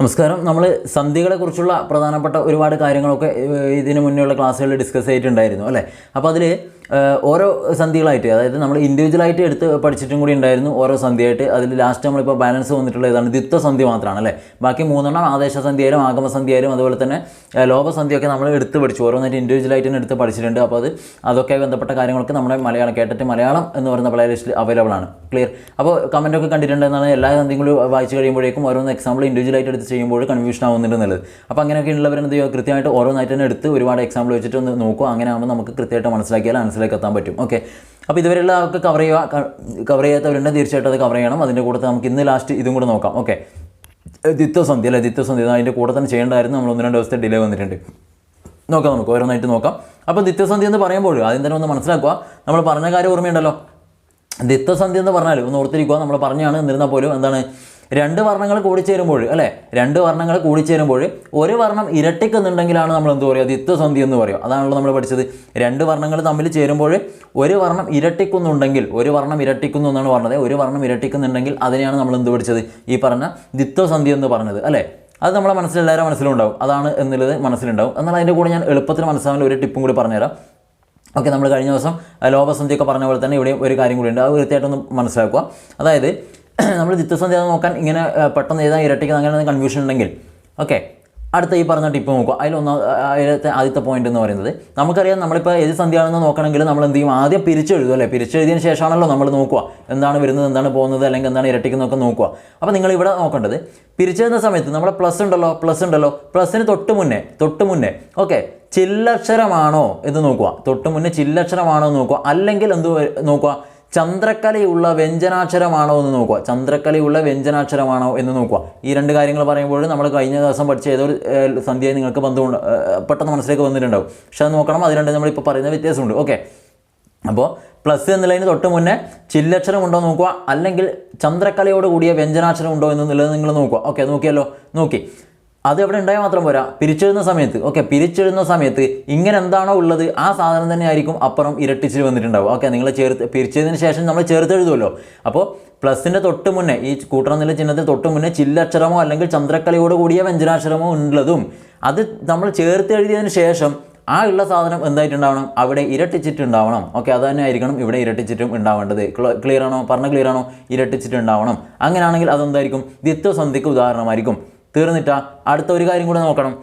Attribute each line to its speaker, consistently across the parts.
Speaker 1: നമസ്കാരം. നമ്മൾ സന്ധികളെക്കുറിച്ചുള്ള പ്രധാനപ്പെട്ട ഒരുപാട് കാര്യങ്ങളൊക്കെ ഇതിനു മുന്നേയുള്ള ക്ലാസ്സുകളിൽ ഡിസ്കസ് ചെയ്തിട്ടുണ്ടായിരുന്നു അല്ലേ? അപ്പോൾ അതിൽ ഓരോ സന്ധികളായിട്ട് അതായത് നമ്മൾ ഇൻഡിവിജ്വലായിട്ട് എടുത്ത് പഠിച്ചിട്ടും കൂടി ഉണ്ടായിരുന്നു ഓരോ സന്ധിയായിട്ട്. അതിൽ ലാസ്റ്റ് നമ്മളിപ്പോൾ ബാലൻസ് വന്നിട്ടുള്ള ഏതാണ് ദ്വിത്വസന്ധി മാത്രമാണ് അല്ലേ? ബാക്കി മൂന്നെണ്ണം ആദേശസന്ധിയായാലും ആഗമസന്ധിയായാലും അതുപോലെ തന്നെ ലോപസന്ധിയൊക്കെ നമ്മൾ എടുത്ത് പഠിച്ചു. ഓരോന്നായിട്ട് ഇൻഡിവിജ്വലായിട്ട് തന്നെ എടുത്ത് പഠിച്ചിട്ടുണ്ട്. അപ്പോൾ അത് അതൊക്കെ ബന്ധപ്പെട്ട കാര്യങ്ങളൊക്കെ നമ്മുടെ മലയാളം കേട്ടിട്ട് മലയാളം എന്ന് പറയുന്ന പ്ലേലിസ്റ്റിൽ അവൈലബിൾ ആണ്. ക്ലിയർ അപ്പോൾ കമന്റൊക്കെ കണ്ടിട്ടുണ്ടെന്നാണ് എല്ലാ സന്ധികളും വായിച്ച് കഴിയുമ്പോഴേക്കും ഓരോന്ന് എക്സാമ്പിൾ ഇൻഡിവിജ്വലായിട്ട് എടുത്ത് ചെയ്യുമ്പോൾ കൺഫ്യൂഷൻ ആവുന്നുണ്ട് എന്നുള്ളത്. അപ്പോൾ അങ്ങനെയൊക്കെ ഉള്ളവരെന്ത് ചെയ്യുക? കൃത്യമായിട്ട് ഓരോന്നായിട്ട് തന്നെ എടുത്ത് ഒരുപാട് എക്സാമ്പിൾ വെച്ചിട്ട് ഒന്ന് നോക്കുക. അങ്ങനെ ആകുമ്പോൾ നമുക്ക് കൃത്യമായിട്ട് മനസ്സിലാക്കിയാൽ ആൻസറിലേക്ക് എത്താൻ പറ്റും. ഓക്കെ അപ്പോൾ ഇതുവരെയുള്ള ആൾക്ക് കവർ ചെയ്യുക കവർ ചെയ്യാത്തവരുണ്ട് തീർച്ചയായിട്ടും അത് കവർ ചെയ്യണം. അതിന്റെ കൂടെ നമുക്ക് ഇന്ന് ലാസ്റ്റ് ഇതും കൂടെ നോക്കാം. ഓക്കെ ദിത്വസന്ധി അല്ലേ? ദിത്വസന്ധി അതിന്റെ കൂടെ തന്നെ ചെയ്യേണ്ടായിരുന്നു നമ്മൾ ഒന്ന് രണ്ട് ദിവസത്തെ ഡിലേ വന്നിട്ടുണ്ട്. നോക്കാം നമുക്ക്. ഓരോന്നായിട്ട് നോക്കാം. അപ്പോൾ ദിത്വസന്ധി എന്ന് പറയുമ്പോൾ ആദ്യം തന്നെ ഒന്ന് മനസ്സിലാക്കുക. നമ്മൾ പറഞ്ഞ കാര്യം ഓർമ്മയുണ്ടല്ലോ. ദിത്വസന്ധി എന്ന് പറഞ്ഞാൽ ഒന്ന് ഓർത്തിരിക്കുക. നമ്മൾ പറഞ്ഞാണ് എന്നിരുന്നാൽ പോലും എന്താണ് രണ്ട് വർണങ്ങൾ കൂടിച്ചേരുമ്പോൾ അല്ലേ? രണ്ട് വർണങ്ങൾ കൂടിച്ചേരുമ്പോൾ ഒരു വർണം ഇരട്ടിക്കുന്നുണ്ടെങ്കിലാണ് നമ്മൾ എന്ത് പറയുക? ദിത്വസന്ധി എന്ന് പറയുക. അതാണല്ലോ നമ്മൾ പഠിച്ചത്. രണ്ട് വർണങ്ങൾ തമ്മിൽ ചേരുമ്പോൾ ഒരു വർണം ഇരട്ടിക്കുന്നുണ്ടെങ്കിൽ ഒരു വർണം ഇരട്ടിക്കുന്നു എന്നാണ് പറഞ്ഞത്. ഒരു വർണം ഇരട്ടിക്കുന്നുണ്ടെങ്കിൽ അതിനെയാണ് നമ്മൾ എന്ത് പഠിച്ചത്? ഈ പറഞ്ഞ ദിത്വസന്ധി എന്ന് പറഞ്ഞത് അല്ലേ? അത് നമ്മളെ മനസ്സിൽ എല്ലാവരും മനസ്സിലുണ്ടാവും. അതാണ് എന്നുള്ളത് മനസ്സിലുണ്ടാവും. എന്നാൽ അതിന്റെ കൂടെ ഞാൻ എളുപ്പത്തിൽ മനസ്സിലാവുന്ന ഒരു ടിപ്പും കൂടി പറഞ്ഞുതരാം. ഓക്കെ നമ്മൾ കഴിഞ്ഞ ദിവസം ലോപസന്ധിയൊക്കെ പറഞ്ഞ പോലെ തന്നെ ഇവിടെ ഒരു കാര്യം കൂടി ഉണ്ട്. അത് വൃത്തിയായിട്ടൊന്ന് മനസ്സിലാക്കുക. അതായത് നമ്മൾ ചിത്രസന്ധി നോക്കാൻ ഇങ്ങനെ പെട്ടെന്ന് എഴുതാൻ ഇരട്ടിക്കുന്ന അങ്ങനെ കൺഫ്യൂഷൻ ഉണ്ടെങ്കിൽ ഓക്കെ അടുത്ത ഈ പറഞ്ഞ ടിപ്പ് നോക്കുക അതിലൊന്ന് അതിലത്തെ ആദ്യത്തെ പോയിന്റ് എന്ന് പറയുന്നത്. നമുക്കറിയാം നമ്മളിപ്പോൾ ഏത് സന്ധ്യയാണെന്ന് നോക്കണമെങ്കിൽ നമ്മൾ എന്ത് ചെയ്യും? ആദ്യം പിരിച്ചെഴുതും അല്ലേ? പിരിച്ചെഴുതിയതിന് ശേഷമാണല്ലോ നമ്മൾ നോക്കുക. എന്താണ് വരുന്നത് എന്താണ് പോകുന്നത് അല്ലെങ്കിൽ എന്താണ് ഇരട്ടിക്കുന്നതൊക്കെ നോക്കുക. അപ്പോൾ നിങ്ങൾ ഇവിടെ നോക്കേണ്ടത് പിരിച്ചെഴുതുന്ന സമയത്ത് നമ്മുടെ പ്ലസ് ഉണ്ടല്ലോ പ്ലസ് ഉണ്ടല്ലോ. പ്ലസ്സിന് തൊട്ട് മുന്നേ തൊട്ട് മുന്നേ ഓക്കെ ചില്ലക്ഷരമാണോ എന്ന് നോക്കുക. തൊട്ട് മുന്നേ ചില്ലക്ഷരമാണോ എന്ന് നോക്കുക. അല്ലെങ്കിൽ എന്ത് നോക്കുക? ചന്ദ്രക്കലയുള്ള വ്യഞ്ജനാക്ഷരമാണോ എന്ന് നോക്കുക. ചന്ദ്രക്കലയുള്ള വ്യഞ്ജനാക്ഷരമാണോ എന്ന് നോക്കുക. ഈ രണ്ട് കാര്യങ്ങൾ പറയുമ്പോൾ നമ്മൾ കഴിഞ്ഞ ദിവസം പഠിച്ച ഏതൊരു സന്ധ്യയെ നിങ്ങൾക്ക് ബന്ധമുണ്ട് പെട്ടെന്ന് മനസ്സിലേക്ക് വന്നിട്ടുണ്ടാവും. പക്ഷെ അത് നോക്കണം അത് രണ്ട് നമ്മളിപ്പോൾ പറയുന്ന വ്യത്യാസമുണ്ട്. ഓക്കെ. അപ്പോൾ പ്ലസ് എന്നുള്ളതിന് തൊട്ട് മുന്നേ ചില്ലക്ഷരം ഉണ്ടോ നോക്കുക. അല്ലെങ്കിൽ ചന്ദ്രക്കലയോട് കൂടിയ വ്യഞ്ജനാക്ഷരം ഉണ്ടോ എന്നുള്ളത് നിങ്ങൾ നോക്കുക. ഓക്കെ നോക്കിയല്ലോ. നോക്കി. അത് എവിടെ ഉണ്ടായാൽ മാത്രം പോരാ. പിരിച്ചെഴുന്ന സമയത്ത്. ഓക്കെ പിരിച്ചെഴുന്ന സമയത്ത് ഇങ്ങനെ എന്താണോ ഉള്ളത് ആ സാധനം തന്നെ ആയിരിക്കും അപ്പുറം ഇരട്ടിച്ച് വന്നിട്ടുണ്ടാവും ഓക്കെ നിങ്ങൾ ചേർത്ത് പിരിച്ചതിന് ശേഷം നമ്മൾ ചേർത്ത് എഴുതുമല്ലോ അപ്പോൾ പ്ലസിന്റെ തൊട്ട് മുന്നേ ഈ കൂട്ടണമെന്നുള്ള ചിഹ്നത്തിൽ തൊട്ട് മുന്നേ ചില്ലക്ഷരമോ അല്ലെങ്കിൽ ചന്ദ്രക്കലയോട് കൂടിയ വ്യഞ്ജനാക്ഷരമോ ഉള്ളതും അത് നമ്മൾ ചേർത്ത് എഴുതിയതിന് ശേഷം ആ ഉള്ള സാധനം എന്തായിട്ടുണ്ടാവണം? അവിടെ ഇരട്ടിച്ചിട്ടുണ്ടാവണം. ഓക്കെ അത് തന്നെ ആയിരിക്കണം ഇവിടെ ഇരട്ടിച്ചിട്ടും ഉണ്ടാവേണ്ടത്. ക്ലിയർ ആണോ? പറഞ്ഞ ക്ലിയർ ആണോ? ഇരട്ടിച്ചിട്ടുണ്ടാവണം. അങ്ങനെയാണെങ്കിൽ അതെന്തായിരിക്കും? ദിത്വസന്ധിക്ക് ഉദാഹരണമായിരിക്കും. തീർന്നിട്ടാ അടുത്ത ഒരു കാര്യം കൂടെ നോക്കണം.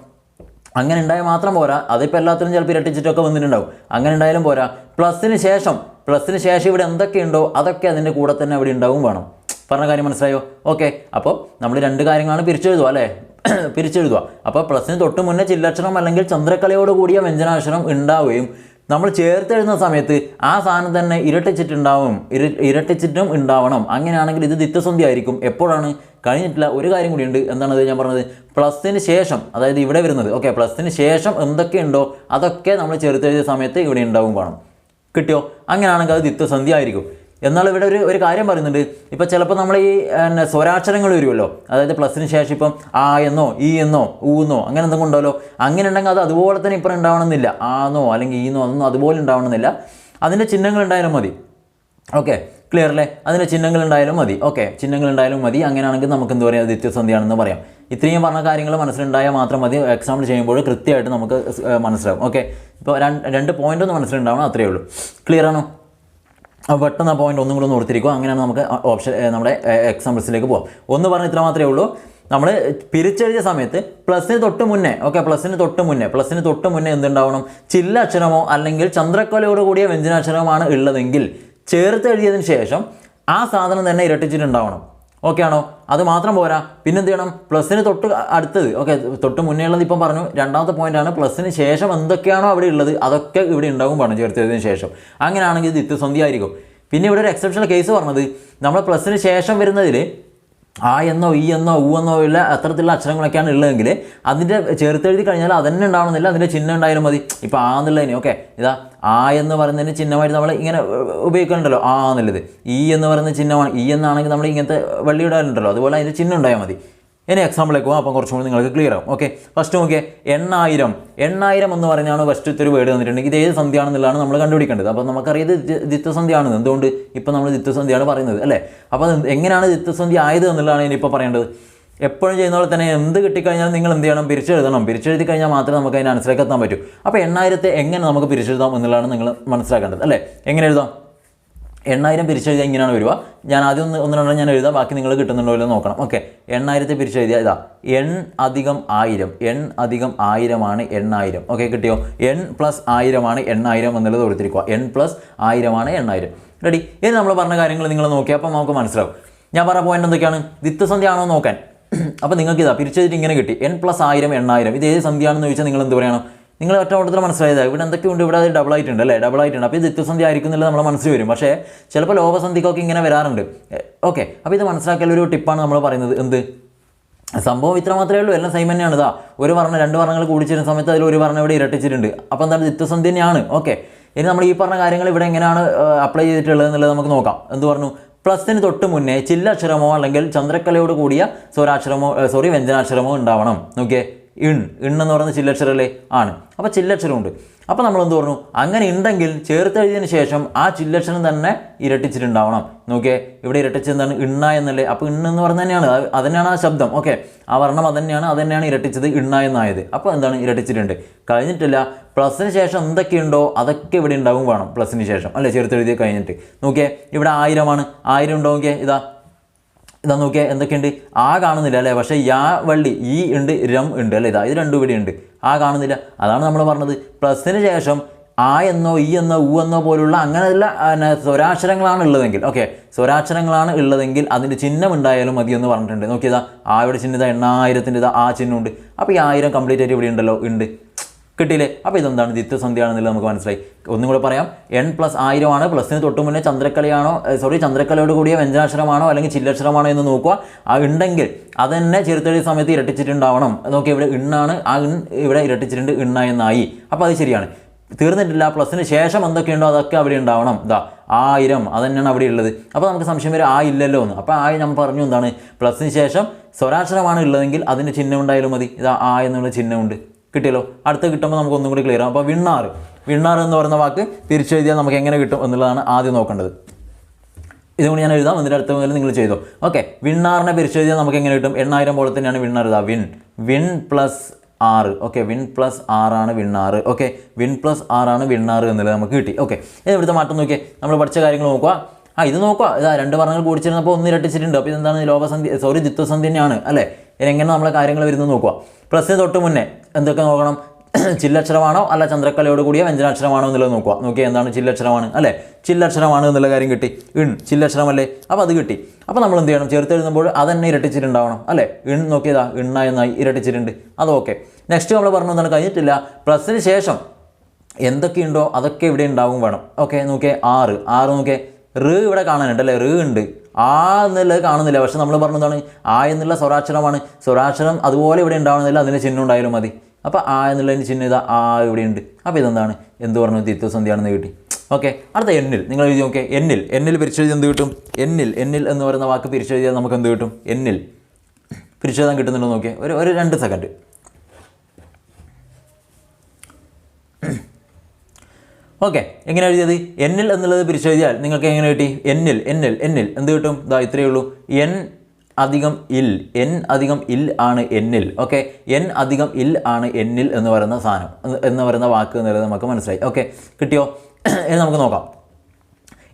Speaker 1: അങ്ങനെ ഉണ്ടായാൽ മാത്രം പോരാ. അതിപ്പോൾ എല്ലാത്തിനും ചിലപ്പോൾ ഇരട്ടിച്ചിട്ടൊക്കെ വന്നിട്ടുണ്ടാവും. അങ്ങനെ ഉണ്ടായാലും പോരാ. പ്ലസ്സിന് ശേഷം പ്ലസ്സിന് ശേഷം ഇവിടെ എന്തൊക്കെയുണ്ടോ അതൊക്കെ അതിന്റെ കൂടെ തന്നെ അവിടെ ഉണ്ടാവും വേണം. പറഞ്ഞ കാര്യം മനസ്സിലായോ? ഓക്കെ അപ്പോൾ നമ്മൾ രണ്ട് കാര്യങ്ങളാണ് പിരിച്ചെഴുതുക അല്ലേ? പിരിച്ചെഴുതുക. അപ്പോൾ പ്ലസ്സിന് തൊട്ട് മുന്നേ ചില്ലക്ഷരം അല്ലെങ്കിൽ ചന്ദ്രക്കലയോട് കൂടിയ വ്യഞ്ജനാക്ഷരം ഉണ്ടാവുകയും നമ്മൾ ചേർത്തെഴുന്ന സമയത്ത് ആ സാധനം തന്നെ ഇരട്ടിച്ചിട്ടുണ്ടാവും. ഇര ഇരട്ടിച്ചിട്ടും ഉണ്ടാവണം. അങ്ങനെയാണെങ്കിൽ ഇത് ദിത്യസന്ധി ആയിരിക്കും. എപ്പോഴാണ്? കഴിഞ്ഞിട്ടില്ല ഒരു കാര്യം കൂടിയുണ്ട്. എന്താണത് ഞാൻ പറഞ്ഞത്? പ്ലസ്സിന് ശേഷം അതായത് ഇവിടെ വരുന്നത് ഓക്കെ പ്ലസ്സിന് ശേഷം എന്തൊക്കെ ഉണ്ടോ അതൊക്കെ നമ്മൾ ചെറുത്തെഴുതിയ സമയത്ത് ഇവിടെ ഉണ്ടാവും വേണം കിട്ടിയോ? അങ്ങനെയാണെങ്കിൽ അത് ദിത്വസന്ധി ആയിരിക്കും എന്നാൽ ഇവിടെ ഒരു ഒരു കാര്യം പറയുന്നുണ്ട്. ഇപ്പോൾ ചിലപ്പോൾ നമ്മൾ ഈ സ്വരാക്ഷരങ്ങൾ വരുമല്ലോ. അതായത് പ്ലസ്സിന് ശേഷം ഇപ്പം ആ എന്നോ ഈ എന്നോ ഊ എന്നോ അങ്ങനെ എന്തെങ്കിലും ഉണ്ടാവല്ലോ അങ്ങനെ ഉണ്ടെങ്കിൽ അത് അതുപോലെ തന്നെ ഇപ്പം ഉണ്ടാവണമെന്നില്ല. ആന്നോ അല്ലെങ്കിൽ ഈന്നോ അതൊന്നും അതുപോലെ ഉണ്ടാവണമെന്നില്ല. അതിന്റെ ചിഹ്നങ്ങൾ ഉണ്ടായാലും മതി. ഓക്കെ ക്ലിയർ അല്ലേ? അതിന്റെ ചിഹ്നങ്ങൾ ഉണ്ടായാലും മതി. ഓക്കെ ചിഹ്നങ്ങൾ ഉണ്ടായാലും മതി. അങ്ങനെയാണെങ്കിൽ നമുക്ക് എന്താ പറയുക ദിത്യസന്ധിയാണെന്ന് പറയാം. ഇത്രയും പറഞ്ഞ കാര്യങ്ങൾ മനസ്സിലുണ്ടായാൽ മാത്രം മതി. എക്സാമ്പിൾ ചെയ്യുമ്പോൾ കൃത്യമായിട്ട് നമുക്ക് മനസ്സിലാവും. ഓക്കെ ഇപ്പോൾ രണ്ട് രണ്ട് പോയിന്റ് ഒന്ന് മനസ്സിലുണ്ടാവണം അത്രയേ ഉള്ളൂ. ക്ലിയർ ആണോ? അപ്പോൾ പെട്ടെന്ന് ആ പോയിന്റ് ഒന്നും കൂടെ ഒന്ന് ഓർത്തിരിക്കുക. അങ്ങനെയാണ് നമുക്ക് ഓപ്ഷൻ നമ്മുടെ എക്സാമ്പിൾസിലേക്ക് പോകാം ഒന്ന് പറഞ്ഞ ഇത്ര മാത്രമേ ഉള്ളൂ. നമ്മൾ പിരിച്ചെഴുതിയ സമയത്ത് പ്ലസിന് തൊട്ട് മുന്നേ ഓക്കെ പ്ലസിന് തൊട്ട് മുന്നേ പ്ലസിന് തൊട്ട് മുന്നേ എന്തുണ്ടാവണം? ചില്ല അക്ഷരമോ അല്ലെങ്കിൽ ചന്ദ്രക്കൊലയോട് കൂടിയ വ്യഞ്ജനാക്ഷരമാണ് ഉള്ളതെങ്കിൽ ചേർത്ത് എഴുതിയതിന് ശേഷം ആ സാധനം തന്നെ ഇരട്ടിച്ചിട്ടുണ്ടാവണം. ഓക്കെ ആണോ? അത് മാത്രം പോരാ. പിന്നെ എന്ത് ചെയ്യണം? പ്ലസ്സിന് തൊട്ട് അടുത്തത്. ഓക്കെ തൊട്ട് മുന്നേ ഉള്ളത് ഇപ്പം പറഞ്ഞു. രണ്ടാമത്തെ പോയിന്റ് ആണ് പ്ലസിന് ശേഷം എന്തൊക്കെയാണോ അവിടെ ഉള്ളത് അതൊക്കെ ഇവിടെ ഉണ്ടാവും പറഞ്ഞു ചേർത്തതിന് ശേഷം. അങ്ങനെയാണെങ്കിൽ ഇത് ദിത്യസന്ധി ആയിരിക്കും പിന്നെ ഇവിടെ ഒരു എക്സെപ്ഷണൽ കേസ് പറഞ്ഞത്. നമ്മൾ പ്ലസ്സിന് ശേഷം വരുന്നതിൽ ആ എന്നോ ഈ എന്നോ ഊ എന്നോ ഉള്ള അത്തരത്തിലുള്ള അക്ഷരങ്ങളൊക്കെയാണ് ഉള്ളതെങ്കിൽ അതിന്റെ ചേർത്തെഴുതി കഴിഞ്ഞാൽ അതന്നെ ഉണ്ടാവണമെന്നില്ല. അതിന്റെ ചിഹ്നം ഉണ്ടായാലും മതി. ഇപ്പോൾ ആ എന്നുള്ളതിന് ഓക്കെ ഇതാ ആ എന്ന് പറയുന്നതിന് ചിഹ്നമായിട്ട് നമ്മൾ ഇങ്ങനെ ഉപയോഗിക്കുന്നുണ്ടല്ലോ ആ എന്നുള്ളത്. ഈ എന്ന് പറയുന്ന ചിഹ്നമാണ്. ഈ എന്നാണെങ്കിൽ നമ്മൾ ഇങ്ങനത്തെ വെള്ളി ഇടാനുണ്ടല്ലോ അതുപോലെ അതിന്റെ ചിഹ്നം ഉണ്ടായാൽ മതി. ഇനി എക്സാമ്പിളിലേക്ക് പോകാം അപ്പം കുറച്ചും കൂടി നിങ്ങൾക്ക് ക്ലിയർ ആവും. ഓക്കെ ഫസ്റ്റ് നോക്കിയേ എണ്ണായിരം. എണ്ണായിരം എന്ന് പറഞ്ഞാണ് ഫസ്റ്റ് ഒരു വേർഡ് തന്നിട്ടുണ്ടെങ്കിൽ ഇത് ഏത് സന്ധ്യയാണെന്നുള്ളതാണ് നമ്മൾ കണ്ടുപിടിക്കേണ്ടത്. അപ്പോൾ നമുക്കറിയത് ദിത്യസന്ധ്യയാണെന്ന് എന്തുകൊണ്ട്? ഇപ്പോൾ നമ്മൾ ദിത്തസന്ധ്യയാണ് പറയുന്നത് അല്ലേ? അപ്പോൾ എങ്ങനെയാണ് ദിത്തസന്ധ്യ ആയത് എന്നുള്ളതാണ് ഇനിയിപ്പോൾ പറയേണ്ടത്. എപ്പോഴും ചെയ്യുന്ന പോലെ തന്നെ എന്ത് കിട്ടിക്കഴിഞ്ഞാൽ നിങ്ങൾ എന്ത് ചെയ്യണം? പിരിച്ചെഴുതണം. പിരിച്ചെഴുതി കഴിഞ്ഞാൽ മാത്രമേ നമുക്ക് അതിനെ എത്താൻ പറ്റൂ. അപ്പോൾ എണ്ണായിരത്തെ എങ്ങനെ നമുക്ക് പിരിച്ചെഴുതാം എന്നുള്ളതാണ് നിങ്ങൾ മനസ്സിലാക്കേണ്ടത് അല്ലേ? എങ്ങനെ എഴുതാം? എണ്ണായിരം പിരിച്ചെഴുതിയാൽ ഇങ്ങനെയാണ് വരിക. ഞാൻ ആദ്യം ഒന്ന് ഒന്ന് രണ്ടെണ്ണം ഞാൻ എഴുതാം. ബാക്കി നിങ്ങൾ കിട്ടുന്നുണ്ടോ ഇല്ലെന്ന് നോക്കണം. ഓക്കെ എണ്ണായിരത്തെ പിരിച്ചെഴുതിയാൽ ഇതാ. എൺ അധികം ആയിരം. എൺ അധികം ആയിരമാണ് എണ്ണായിരം. ഓക്കെ കിട്ടിയോ? എൺ പ്ലസ് ആയിരമാണ് എണ്ണായിരം എന്നുള്ളത് കൊടുത്തിരിക്കുക എൺ പ്ലസ് ആയിരമാണ് എണ്ണായിരം. റെഡി ഇനി നമ്മൾ പറഞ്ഞ കാര്യങ്ങൾ നിങ്ങൾ നോക്കിയാൽ അപ്പം നമുക്ക് മനസ്സിലാവും. ഞാൻ പറഞ്ഞ പോയിന്റ് എന്തൊക്കെയാണ്? ദിത്തസന്ധ്യ ആണോ നോക്കാൻ. അപ്പോൾ നിങ്ങൾക്ക് ഇതാ പിരിച്ചെഴുതിട്ട് ഇങ്ങനെ കിട്ടി. എൺ പ്ലസ് ആയിരം എണ്ണായിരം. ഇത് ഏത് സന്ധ്യയാണെന്ന് ചോദിച്ചാൽ നിങ്ങൾ എന്ത് പറയണം? നിങ്ങൾ ഒറ്റ ഓട്ടത്തിൽ മനസ്സിലായത്. ഇവിടെ എന്തൊക്കെയുണ്ട് ഇവിടെ അത് ഡബിൾ ആയിട്ടുണ്ട് അല്ലേ? ഡബിൾ ആയിട്ടുണ്ട് അപ്പോൾ ഇത് ദിത്യസന്ധ്യ ആയിരിക്കും എന്നുള്ളത് നമ്മുടെ മനസ്സിൽ വരും. പക്ഷേ ചിലപ്പോൾ ലോകസന്ധിക്കൊക്കെ ഇങ്ങനെ വരാറുണ്ട്. ഓക്കെ. അപ്പോൾ ഇത് മനസ്സിലാക്കിയ ഒരു ടിപ്പാണ് നമ്മൾ പറയുന്നത്. എന്ത്? സംഭവം ഇത്ര മാത്രമേ ഉള്ളൂ. എല്ലാം സെയിം തന്നെയാണ്. ഇതാ ഒരു പറഞ്ഞ രണ്ട് വർണങ്ങൾ കൂടിച്ചിരുന്ന സമയത്ത് അതിൽ ഒരു വർണം ഇവിടെ ഇരട്ടിച്ചിട്ടുണ്ട്. അപ്പോൾ എന്താണ്? ദിത്യസന്ധി തന്നെയാണ്. ഓക്കെ. ഇനി നമ്മൾ ഈ പറഞ്ഞ കാര്യങ്ങൾ ഇവിടെ എങ്ങനെയാണ് അപ്ലൈ ചെയ്തിട്ടുള്ളത് എന്നുള്ളത് നമുക്ക് നോക്കാം. എന്ത് പറഞ്ഞു? പ്ലസിന് തൊട്ട് മുന്നേ ചില്ലക്ഷരമോ അല്ലെങ്കിൽ ചന്ദ്രക്കലയോട് കൂടിയ സ്വരാക്ഷരമോ സോറി വ്യഞ്ജനാക്ഷരമോ ഉണ്ടാവണം. നോക്കിയേ. ഇൺ. എന്ന് പറയുന്ന ചില്ലക്ഷരല്ലേ ആണ്. അപ്പോൾ ചില്ലക്ഷരമുണ്ട് അപ്പോൾ നമ്മൾ എന്ത് പറഞ്ഞു? അങ്ങനെ ഉണ്ടെങ്കിൽ ചേർത്തെഴുതിയതിന് ശേഷം ആ ചില്ലക്ഷരം തന്നെ ഇരട്ടിച്ചിട്ടുണ്ടാവണം. നോക്കിയേ ഇവിടെ ഇരട്ടിച്ചത് എന്താണ്? ഇണ്ണ എന്നല്ലേ? അപ്പോൾ ഇണ്ണ് എന്ന് പറഞ്ഞത് തന്നെയാണ് അത് അതന്നെയാണ് ആ ശബ്ദം. ഓക്കെ. ആ വർണം അതന്നെയാണ് അതന്നെയാണ് ഇരട്ടിച്ചത് ഇണ്ണ എന്നായത്. അപ്പോൾ എന്താണ് ഇരട്ടിച്ചിട്ടുണ്ട്? കഴിഞ്ഞിട്ടില്ല. പ്ലസ്സിന് ശേഷം എന്തൊക്കെയുണ്ടോ അതൊക്കെ ഇവിടെ ഉണ്ടാവും വേണം. പ്ലസ്സിന് ശേഷം. അല്ലേ? ചേർത്തെഴുതിയ കഴിഞ്ഞിട്ട്. നോക്കിയേ ഇവിടെ ആയിരമാണ്. ആയിരം ഉണ്ടോ? നോക്കിയേ ഇതാ. ഇതാ നോക്കിയാൽ എന്തൊക്കെയുണ്ട്? ആ കാണുന്നില്ല അല്ലേ? പക്ഷേ യാ വള്ളി ഈ ഉണ്ട് രം ഉണ്ട് അല്ലേ? ഇതാ ഇത് രണ്ടും ഇവിടെ ഉണ്ട്. ആ കാണുന്നില്ല. അതാണ് നമ്മൾ പറഞ്ഞത്. പ്ലസിന് ശേഷം ആ എന്നോ ഈ എന്നോ ഉ എന്നോ പോലുള്ള അങ്ങനെയുള്ള സ്വരാക്ഷരങ്ങളാണ് ഉള്ളതെങ്കിൽ ഓക്കെ സ്വരാക്ഷരങ്ങളാണ് ഉള്ളതെങ്കിൽ അതിന്റെ ചിഹ്നം ഉണ്ടായാലും മതി എന്ന് പറഞ്ഞിട്ടുണ്ട്. നോക്കിയതാ ആയുടെ ചിഹ്നം ഇതാ എണ്ണായിരത്തിന്റെ ഇതാ ആ ചിഹ്നമുണ്ട് അപ്പോൾ ഈ ആയിരം കംപ്ലീറ്റ് ആയിട്ട് ഇവിടെ ഉണ്ടല്ലോ ഉണ്ട്. കിട്ടിയില്ലേ? അപ്പോൾ ഇതെന്താണ്? ദിത്യസന്ധ്യയാണെന്നുള്ളത് നമുക്ക് മനസ്സിലായി. ഒന്നും കൂടെ പറയാം. എൺ പ്ലസ് ആയിരമാണ്? പ്ലസിന് തൊട്ട് മുന്നേ ചന്ദ്രക്കലയാണോ? സോറി ചന്ദ്രക്കലയോട് കൂടിയ വ്യഞ്ജനാക്ഷരമാണോ? അല്ലെങ്കിൽ ചില്ലക്ഷരമാണോ എന്ന് നോക്കുക. ആ ഉണ്ടെങ്കിൽ അതന്നെ ചെറുത്തെഴുതിയ സമയത്ത് ഇരട്ടിച്ചിട്ടുണ്ടാവണം. നോക്കി ഇവിടെ ഇണ്ണാണ് ആ ഇൺ ഇവിടെ ഇരട്ടിച്ചിട്ടുണ്ട്. ഇണ്ണ എന്നായി അപ്പോൾ അത് ശരിയാണ്. തീർന്നിട്ടില്ല. പ്ലസിന് ശേഷം എന്തൊക്കെയുണ്ടോ? അതൊക്കെ അവിടെ ഉണ്ടാവണം. ഇതാ ആയിരം. അതന്നെയാണ് അവിടെ ഉള്ളത്. അപ്പോൾ നമുക്ക് സംശയം വരെ ആ ഇല്ലല്ലോ എന്ന്. അപ്പോൾ ആ ഞാൻ പറഞ്ഞു എന്താണ്? പ്ലസിന് ശേഷം സ്വരാക്ഷരമാണ് ഉള്ളതെങ്കിൽ അതിന്റെ ചിഹ്നം ഉണ്ടായാലും മതി. ഇതാ ആ എന്നുള്ള ചിഹ്നമുണ്ട്. കിട്ടിയല്ലോ. അടുത്ത് കിട്ടുമ്പോൾ നമുക്ക് ഒന്നും കൂടി ക്ലിയർ ആവും. അപ്പോൾ വിണ്ണാറ് വിണ്ണാറ് എന്ന് പറയുന്ന വാക്ക് തിരിച്ചെഴുതിയാൽ നമുക്ക് എങ്ങനെ കിട്ടും എന്നുള്ളതാണ് ആദ്യം നോക്കേണ്ടത്. ഇതുകൊണ്ട് ഞാൻ എഴുതാം. എന്നിട്ട് അടുത്ത മുതൽ നിങ്ങൾ ചെയ്തോ. ഓക്കെ വിണ്ണാറിനെ പിരിച്ചെഴുതിയാൽ നമുക്ക് എങ്ങനെ കിട്ടും? എണ്ണായിരം പോലെ തന്നെയാണ് വിണ്ണാർ ഇതാ വിൻ വിൻ പ്ലസ് ആറ് ഓക്കെ വിൻ പ്ലസ് ആറാണ് വിണ്ണാറ് ഓക്കെ വിൻ പ്ലസ് ആറാണ് വിണ്ണാറ് എന്നുള്ളത് നമുക്ക് കിട്ടി. ഓക്കെ ഇവിടുത്തെ മാറ്റം നോക്കിയേ. നമ്മൾ പഠിച്ച കാര്യങ്ങൾ നോക്കുക. ആ ഇത് നോക്കുക. ഇതാ രണ്ട് വർണങ്ങൾ കൂടിച്ചിരുന്നപ്പോൾ ഒന്ന് ഇരട്ടിച്ചിട്ടുണ്ട്. അപ്പോൾ ഇതെന്താണ്? ലോകസന്ധി സോറി ദ്വിത്വസന്ധി തന്നെയാണ്. അല്ലേ? ഇതെങ്ങനെ നമ്മളെ കാര്യങ്ങൾ വരുന്നത് നോക്കുക. പ്ലസ് തൊട്ട് മുന്നേ എന്തൊക്കെ നോക്കണം? ചില്ലക്ഷരമാണോ അല്ല ചന്ദ്രക്കലയോട് കൂടിയ വ്യഞ്ജനാക്ഷരമാണോ എന്നുള്ളത് നോക്കുക. നോക്കി എന്താണ് ചില്ലക്ഷരമാണ് അല്ലേ? ചില്ലക്ഷരമാണ് എന്നുള്ള കാര്യം കിട്ടി. ഇൺ ചില്ലക്ഷരമല്ലേ? അപ്പോൾ അത് കിട്ടി. അപ്പോൾ നമ്മൾ എന്ത് ചെയ്യണം? ചേർത്ത് എഴുതുമ്പോൾ അതന്നെ ഇരട്ടിച്ചിട്ടുണ്ടാവണം അല്ലേ? ഇൺ നോക്കിയതാ ഇണ്ണ എന്നായി ഇരട്ടിച്ചിട്ടുണ്ട്. അത് ഓക്കെ നെക്സ്റ്റ് നമ്മൾ പറഞ്ഞു എന്താണ്? കഴിഞ്ഞിട്ടില്ല. പ്ലസിന് ശേഷം എന്തൊക്കെയുണ്ടോ അതൊക്കെ ഇവിടെ ഉണ്ടാവും വേണം. ഓക്കെ നോക്കിയേ ആറ്. ആറ് നോക്കിയേ റ് ഇവിടെ കാണാനുണ്ട് അല്ലേ? റ് ഉണ്ട്. ആ എന്നുള്ളത് കാണുന്നില്ല. പക്ഷെ നമ്മൾ പറഞ്ഞതാണ് ആ എന്നുള്ള സ്വരാക്ഷരമാണ്. സ്വരാക്ഷരം അതുപോലെ ഇവിടെ ഉണ്ടാവണമെന്നില്ല. അതിന് ചിഹ്നം ഉണ്ടായാലും മതി. അപ്പോൾ ആ എന്നുള്ളതിന് ചിഹ്നം ഇതാ ആ ഇവിടെ ഉണ്ട്. അപ്പോൾ ഇതെന്താണ്? എന്ത് പറഞ്ഞു? തിത്വസന്ധിയാണെന്ന് കിട്ടി. ഓക്കെ അടുത്ത എന്നിൽ. നിങ്ങൾ എഴുതി നോക്കേ എന്നിൽ. എന്നിൽ പിരിച്ചെഴുതി എന്ത് കിട്ടും? എന്നിൽ. എന്നിൽ എന്ന് പറയുന്ന വാക്ക് പിരിച്ചെഴുതിയാൽ നമുക്ക് എന്ത് കിട്ടും? എന്നിൽ. പിരിച്ചെഴുതാൻ കിട്ടുന്നുണ്ടോ നോക്കിയേ. ഒരു ഒരു രണ്ട് സെക്കൻഡ് ഓക്കെ എങ്ങനെ എഴുതിയത്? എന്നിൽ എന്നുള്ളത് പിരിച്ചെഴുതിയാൽ നിങ്ങൾക്ക് എങ്ങനെ കിട്ടി? എന്നിൽ എന്നിൽ എന്നിൽ. എന്ത് കിട്ടും? ഇതാ ഇത്രയേ ഉള്ളൂ. എൻ അധികം ഇൽ എൻ അധികം ഇൽ ആണ് എന്നിൽ. ഓക്കെ എൻ അധികം ഇൽ ആണ് എന്നിൽ എന്ന് പറയുന്ന സാധനം എന്ന് പറയുന്ന വാക്ക് എന്നുള്ളത് നമുക്ക് മനസ്സിലായി. ഓക്കെ കിട്ടിയോ? ഇനി നമുക്ക് നോക്കാം.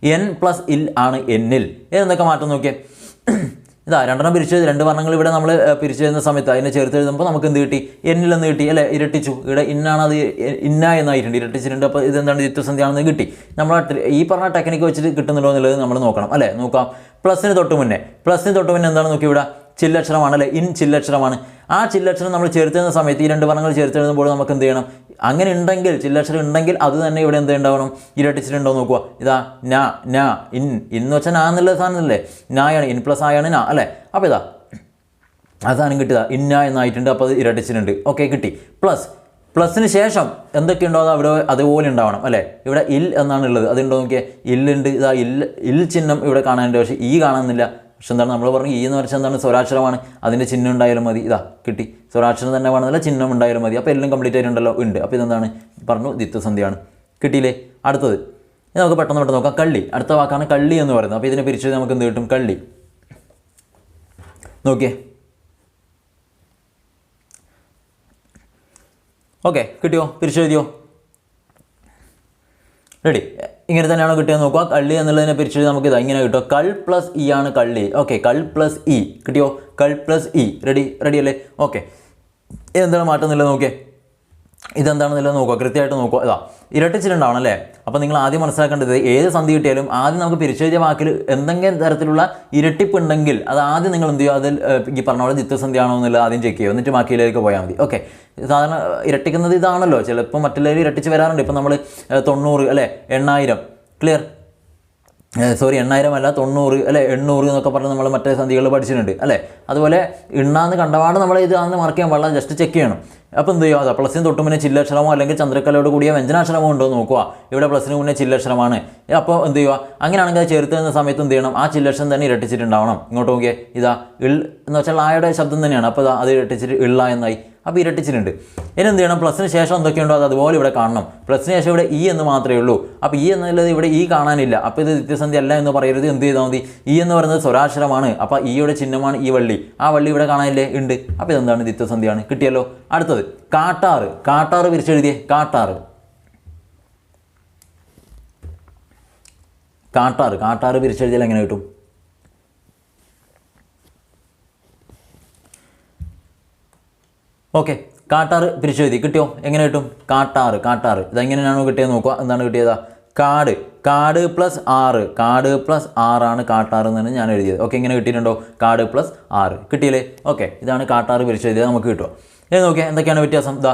Speaker 1: എൻ പ്ലസ് ഇൽ ആണ് എന്നിൽ. എന്നൊക്കെ മാറ്റം നോക്കിയേ? ഇതാ രണ്ടെണ്ണം പിരിച്ച് രണ്ട് വർണങ്ങൾ ഇവിടെ നമ്മൾ പിരിച്ചു തരുന്ന സമയത്ത് അതിനെ ചേർത്ത് എഴുതുമ്പോൾ നമുക്ക് എന്ത് കിട്ടി? എന്നിൽ എന്ന് കിട്ടി അല്ലേ? ഇരട്ടിച്ചു. ഇവിടെ ഇന്നാണ് അത് ഇന്ന എന്നായിട്ടുണ്ട്. ഇരട്ടിച്ചിട്ടുണ്ട്. അപ്പോൾ ഇതെന്താണ് ചിത്രസന്ധിയാണെന്ന് കിട്ടി. നമ്മൾ ഈ പറഞ്ഞ ടെക്നിക്ക് വെച്ചിട്ട് കിട്ടുന്നുണ്ടോ എന്നുള്ളത് നമ്മൾ നോക്കണം അല്ലേ? നോക്കാം. പ്ലസിന് തൊട്ട് മുന്നേ. പ്ലസിന് തൊട്ട് മുന്നേ എന്താണ് നോക്കി ഇവിടെ? ചില്ലക്ഷരമാണ് അല്ലേ? ഇൻ ചില്ലക്ഷരമാണ്. ആ ചില്ലക്ഷരം നമ്മൾ ചേർത്തുന്ന സമയത്ത് ഈ രണ്ട് വർണങ്ങൾ ചേർത്തെഴുതുമ്പോൾ നമുക്ക് എന്ത് ചെയ്യണം? അങ്ങനെ ഉണ്ടെങ്കിൽ ചില്ലക്ഷരം ഉണ്ടെങ്കിൽ അത് തന്നെ ഇവിടെ എന്ത് ഉണ്ടാവണം? ഇരട്ടിച്ചിട്ടുണ്ടോ നോക്കുക. ഇതാ ന ന ഇൻ ഇന്ന് വെച്ചാൽ നാ എന്നുള്ള സാധനമല്ലേ? നായാണ് ഇൻ പ്ലസ് ആയാണ് നാ അല്ലേ? അപ്പോൾ ഇതാ ആ സാധനം കിട്ടിയതാ ഇന്ന എന്നായിട്ടുണ്ട് അപ്പോൾ അത് ഇരട്ടിച്ചിട്ടുണ്ട് ഓക്കെ കിട്ടി. പ്ലസ് പ്ലസിന് ശേഷം എന്തൊക്കെയുണ്ടോ അത് അവിടെ അതുപോലെ ഉണ്ടാവണം അല്ലേ? ഇവിടെ ഇൽ എന്നാണ് ഉള്ളത്. അതുണ്ടോ നോക്കിയാൽ ഇല്ലുണ്ട് ഇതാ ഇൽ ഇൽ ചിഹ്നം ഇവിടെ കാണാനുണ്ട് പക്ഷേ ഈ കാണുന്നില്ല. പക്ഷെ എന്താണ് നമ്മൾ പറഞ്ഞു ഈ എന്ന് പറഞ്ഞാൽ എന്താണ്? സ്വരാക്ഷരമാണ്. അതിന്റെ ചിഹ്നം ഉണ്ടായാലും മതി. ഇതാ കിട്ടി. സ്വരാക്ഷരം തന്നെ വേണമെന്നല്ല ചിഹ്നം ഉണ്ടായാലും മതി. അപ്പോൾ എല്ലാം കംപ്ലീറ്റ് ആയിട്ടുണ്ടല്ലോ. ഉണ്ട്. അപ്പോൾ ഇതെന്താണ്? പറഞ്ഞു ദ്വിത്വസന്ധിയാണ് കിട്ടിയില്ലേ? അടുത്തത്. നമുക്ക് പെട്ടെന്ന് പെട്ടെന്ന് നോക്കാം. കള്ളി. അടുത്ത വാക്കാണ് കള്ളി എന്ന് പറയുന്നത്. അപ്പോൾ ഇതിനെ പിരിച്ചത് നമുക്ക് എന്ത് കിട്ടും? കള്ളി. നോക്കിയേ. ഓക്കെ കിട്ടിയോ? പിരിച്ചെഴുതിയോ? റെഡി ഇങ്ങനെ തന്നെയാണോ കിട്ടിയത് നോക്കുക. കള്ളി എന്നുള്ളതിനെ പിരിച്ചിട്ട് നമുക്ക് ഇതാ ഇങ്ങനെ കിട്ടുക കൾ പ്ലസ് ഇ ആണ് കള്ളി. ഓക്കെ കൾ പ്ലസ് ഇ. കിട്ടിയോ? കൾ പ്ലസ് ഇ. റെഡി റെഡി അല്ലേ? ഓക്കെ എന്താണ് മാറ്റം എന്നുള്ളത് നോക്കിയേ? ഇതെന്താണെന്നുള്ളത് നോക്കുക? കൃത്യമായിട്ട് നോക്കുക. ഇതാ ഇരട്ടിച്ചിട്ടുണ്ടാവണം അല്ലേ അപ്പോൾ നിങ്ങൾ ആദ്യം മനസ്സിലാക്കേണ്ടത് ഏത് സന്ധി കിട്ടിയാലും ആദ്യം നമുക്ക് പിരിച്ചെഴുതിയ വാക്കിൽ എന്തെങ്കിലും തരത്തിലുള്ള ഇരട്ടിപ്പ് ഉണ്ടെങ്കിൽ അത് ആദ്യം നിങ്ങൾ എന്ത് ചെയ്യുക? അതിൽ ഈ പറഞ്ഞ പോലെ ജിത്തസന്ധിയാണോ എന്നുള്ളത് ആദ്യം ചെക്ക് ചെയ്യുക. എന്നിട്ട് ബാക്കിയിലേക്ക് പോയാൽ മതി. ഓക്കെ സാധാരണ ഇരട്ടിക്കുന്നത് ഇതാണല്ലോ. ചിലപ്പോൾ മറ്റുള്ളവർ ഇരട്ടിച്ച് വരാറുണ്ട്. ഇപ്പം നമ്മൾ തൊണ്ണൂറ് അല്ലേ എണ്ണായിരം. ക്ലിയർ സോറി എണ്ണായിരം അല്ല തൊണ്ണൂറ് അല്ലെ എണ്ണൂറ് എന്നൊക്കെ പറഞ്ഞ് നമ്മൾ മറ്റേ സന്ധികൾ പഠിച്ചിട്ടുണ്ട് അല്ലേ? അതുപോലെ എണ്ണാന്ന് കണ്ടപാട് നമ്മൾ ഇത് ആണെന്ന് മാർക്ക് ചെയ്യാൻ പാടില്ല ജസ്റ്റ് ചെക്ക് ചെയ്യണം. അപ്പോൾ എന്ത് ചെയ്യുക? പ്ലസിന് തൊട്ട് മുന്നേ ചില്ലക്ഷരമോ അല്ലെങ്കിൽ ചന്ദ്രക്കലയോട് കൂടിയ വ്യഞ്ജനാക്ഷരമോ ഉണ്ടോ എന്ന് നോക്കുക. ഇവിടെ പ്ലസിന് മുന്നേ ചില്ലക്ഷരമാണ് അപ്പോൾ എന്ത് ചെയ്യുക? അങ്ങനെയാണെങ്കിൽ അത് ചേർത്ത് തരുന്ന സമയത്ത് എന്ത് ചെയ്യണം? ആ ചില്ലക്ഷരം തന്നെ ഇരട്ടിച്ചിട്ടുണ്ടാവണം. ഇങ്ങോട്ട് നോക്കിയേ ഇതാ ഇൾ എന്ന് വെച്ചാൽ ആയുടെ ശബ്ദം തന്നെയാണ്. അപ്പോൾ അത് ഇരട്ടിച്ചിട്ട് ഇള്ള എന്നായി. അപ്പോൾ ഇരട്ടിച്ചിട്ടുണ്ട്. ഇനി എന്ത് ചെയ്യണം? പ്ലസിന് ശേഷം എന്തൊക്കെയുണ്ടോ അത് അതുപോലെ ഇവിടെ കാണണം. പ്ലസിന് ശേഷം ഇവിടെ ഇ എന്ന് മാത്രമേ ഉള്ളൂ. അപ്പോൾ ഇ എന്നുള്ളത് ഇവിടെ ഇ കാണാനില്ല. അപ്പോൾ ഇത് നിത്യസന്ധി അല്ല എന്ന് പറയരുത്. എന്ത് ചെയ്താൽ മതി? ഇ എന്ന് പറയുന്നത് സ്വരാക്ഷരമാണ്. അപ്പോൾ ഇയുടെ ചിഹ്നമാണ് ഈ വള്ളി. ആ വള്ളി ഇവിടെ കാണാനില്ലേ? ഉണ്ട്. അപ്പോൾ ഇതെന്താണ്? നിത്യസന്ധിയാണ്. കിട്ടിയല്ലോ? അടുത്തത്. കാട്ടാറ്. കാട്ടാറ് വിരിച്ചെഴുതിയേ. കാട്ടാറ്. കാട്ടാറ്. കാട്ടാറ് പിരിച്ചെഴുതിയാൽ എങ്ങനെ കിട്ടും? ഓക്കെ കാട്ടാറ് പിരിച്ചെഴുതി കിട്ടിയോ? എങ്ങനെ കിട്ടും? കാട്ടാറ് കാട്ടാറ്. ഇതെങ്ങനെയാണോ കിട്ടിയത് നോക്കുക. എന്താണ് കിട്ടിയതാ? കാട്. കാട് പ്ലസ് ആറ്. കാട് പ്ലസ് ആറാണ് കാട്ടാറ് എന്നാണ് ഞാൻ എഴുതിയത്. ഓക്കെ ഇങ്ങനെ കിട്ടിയിട്ടുണ്ടോ? കാട് പ്ലസ് ആറ്. കിട്ടിയില്ലേ? ഓക്കെ ഇതാണ് കാട്ടാറ് പിരിച്ചു എഴുതിയത്. നമുക്ക് കിട്ടുക ഇനി നോക്കിയാൽ എന്തൊക്കെയാണ് വ്യത്യാസം? ഇതാ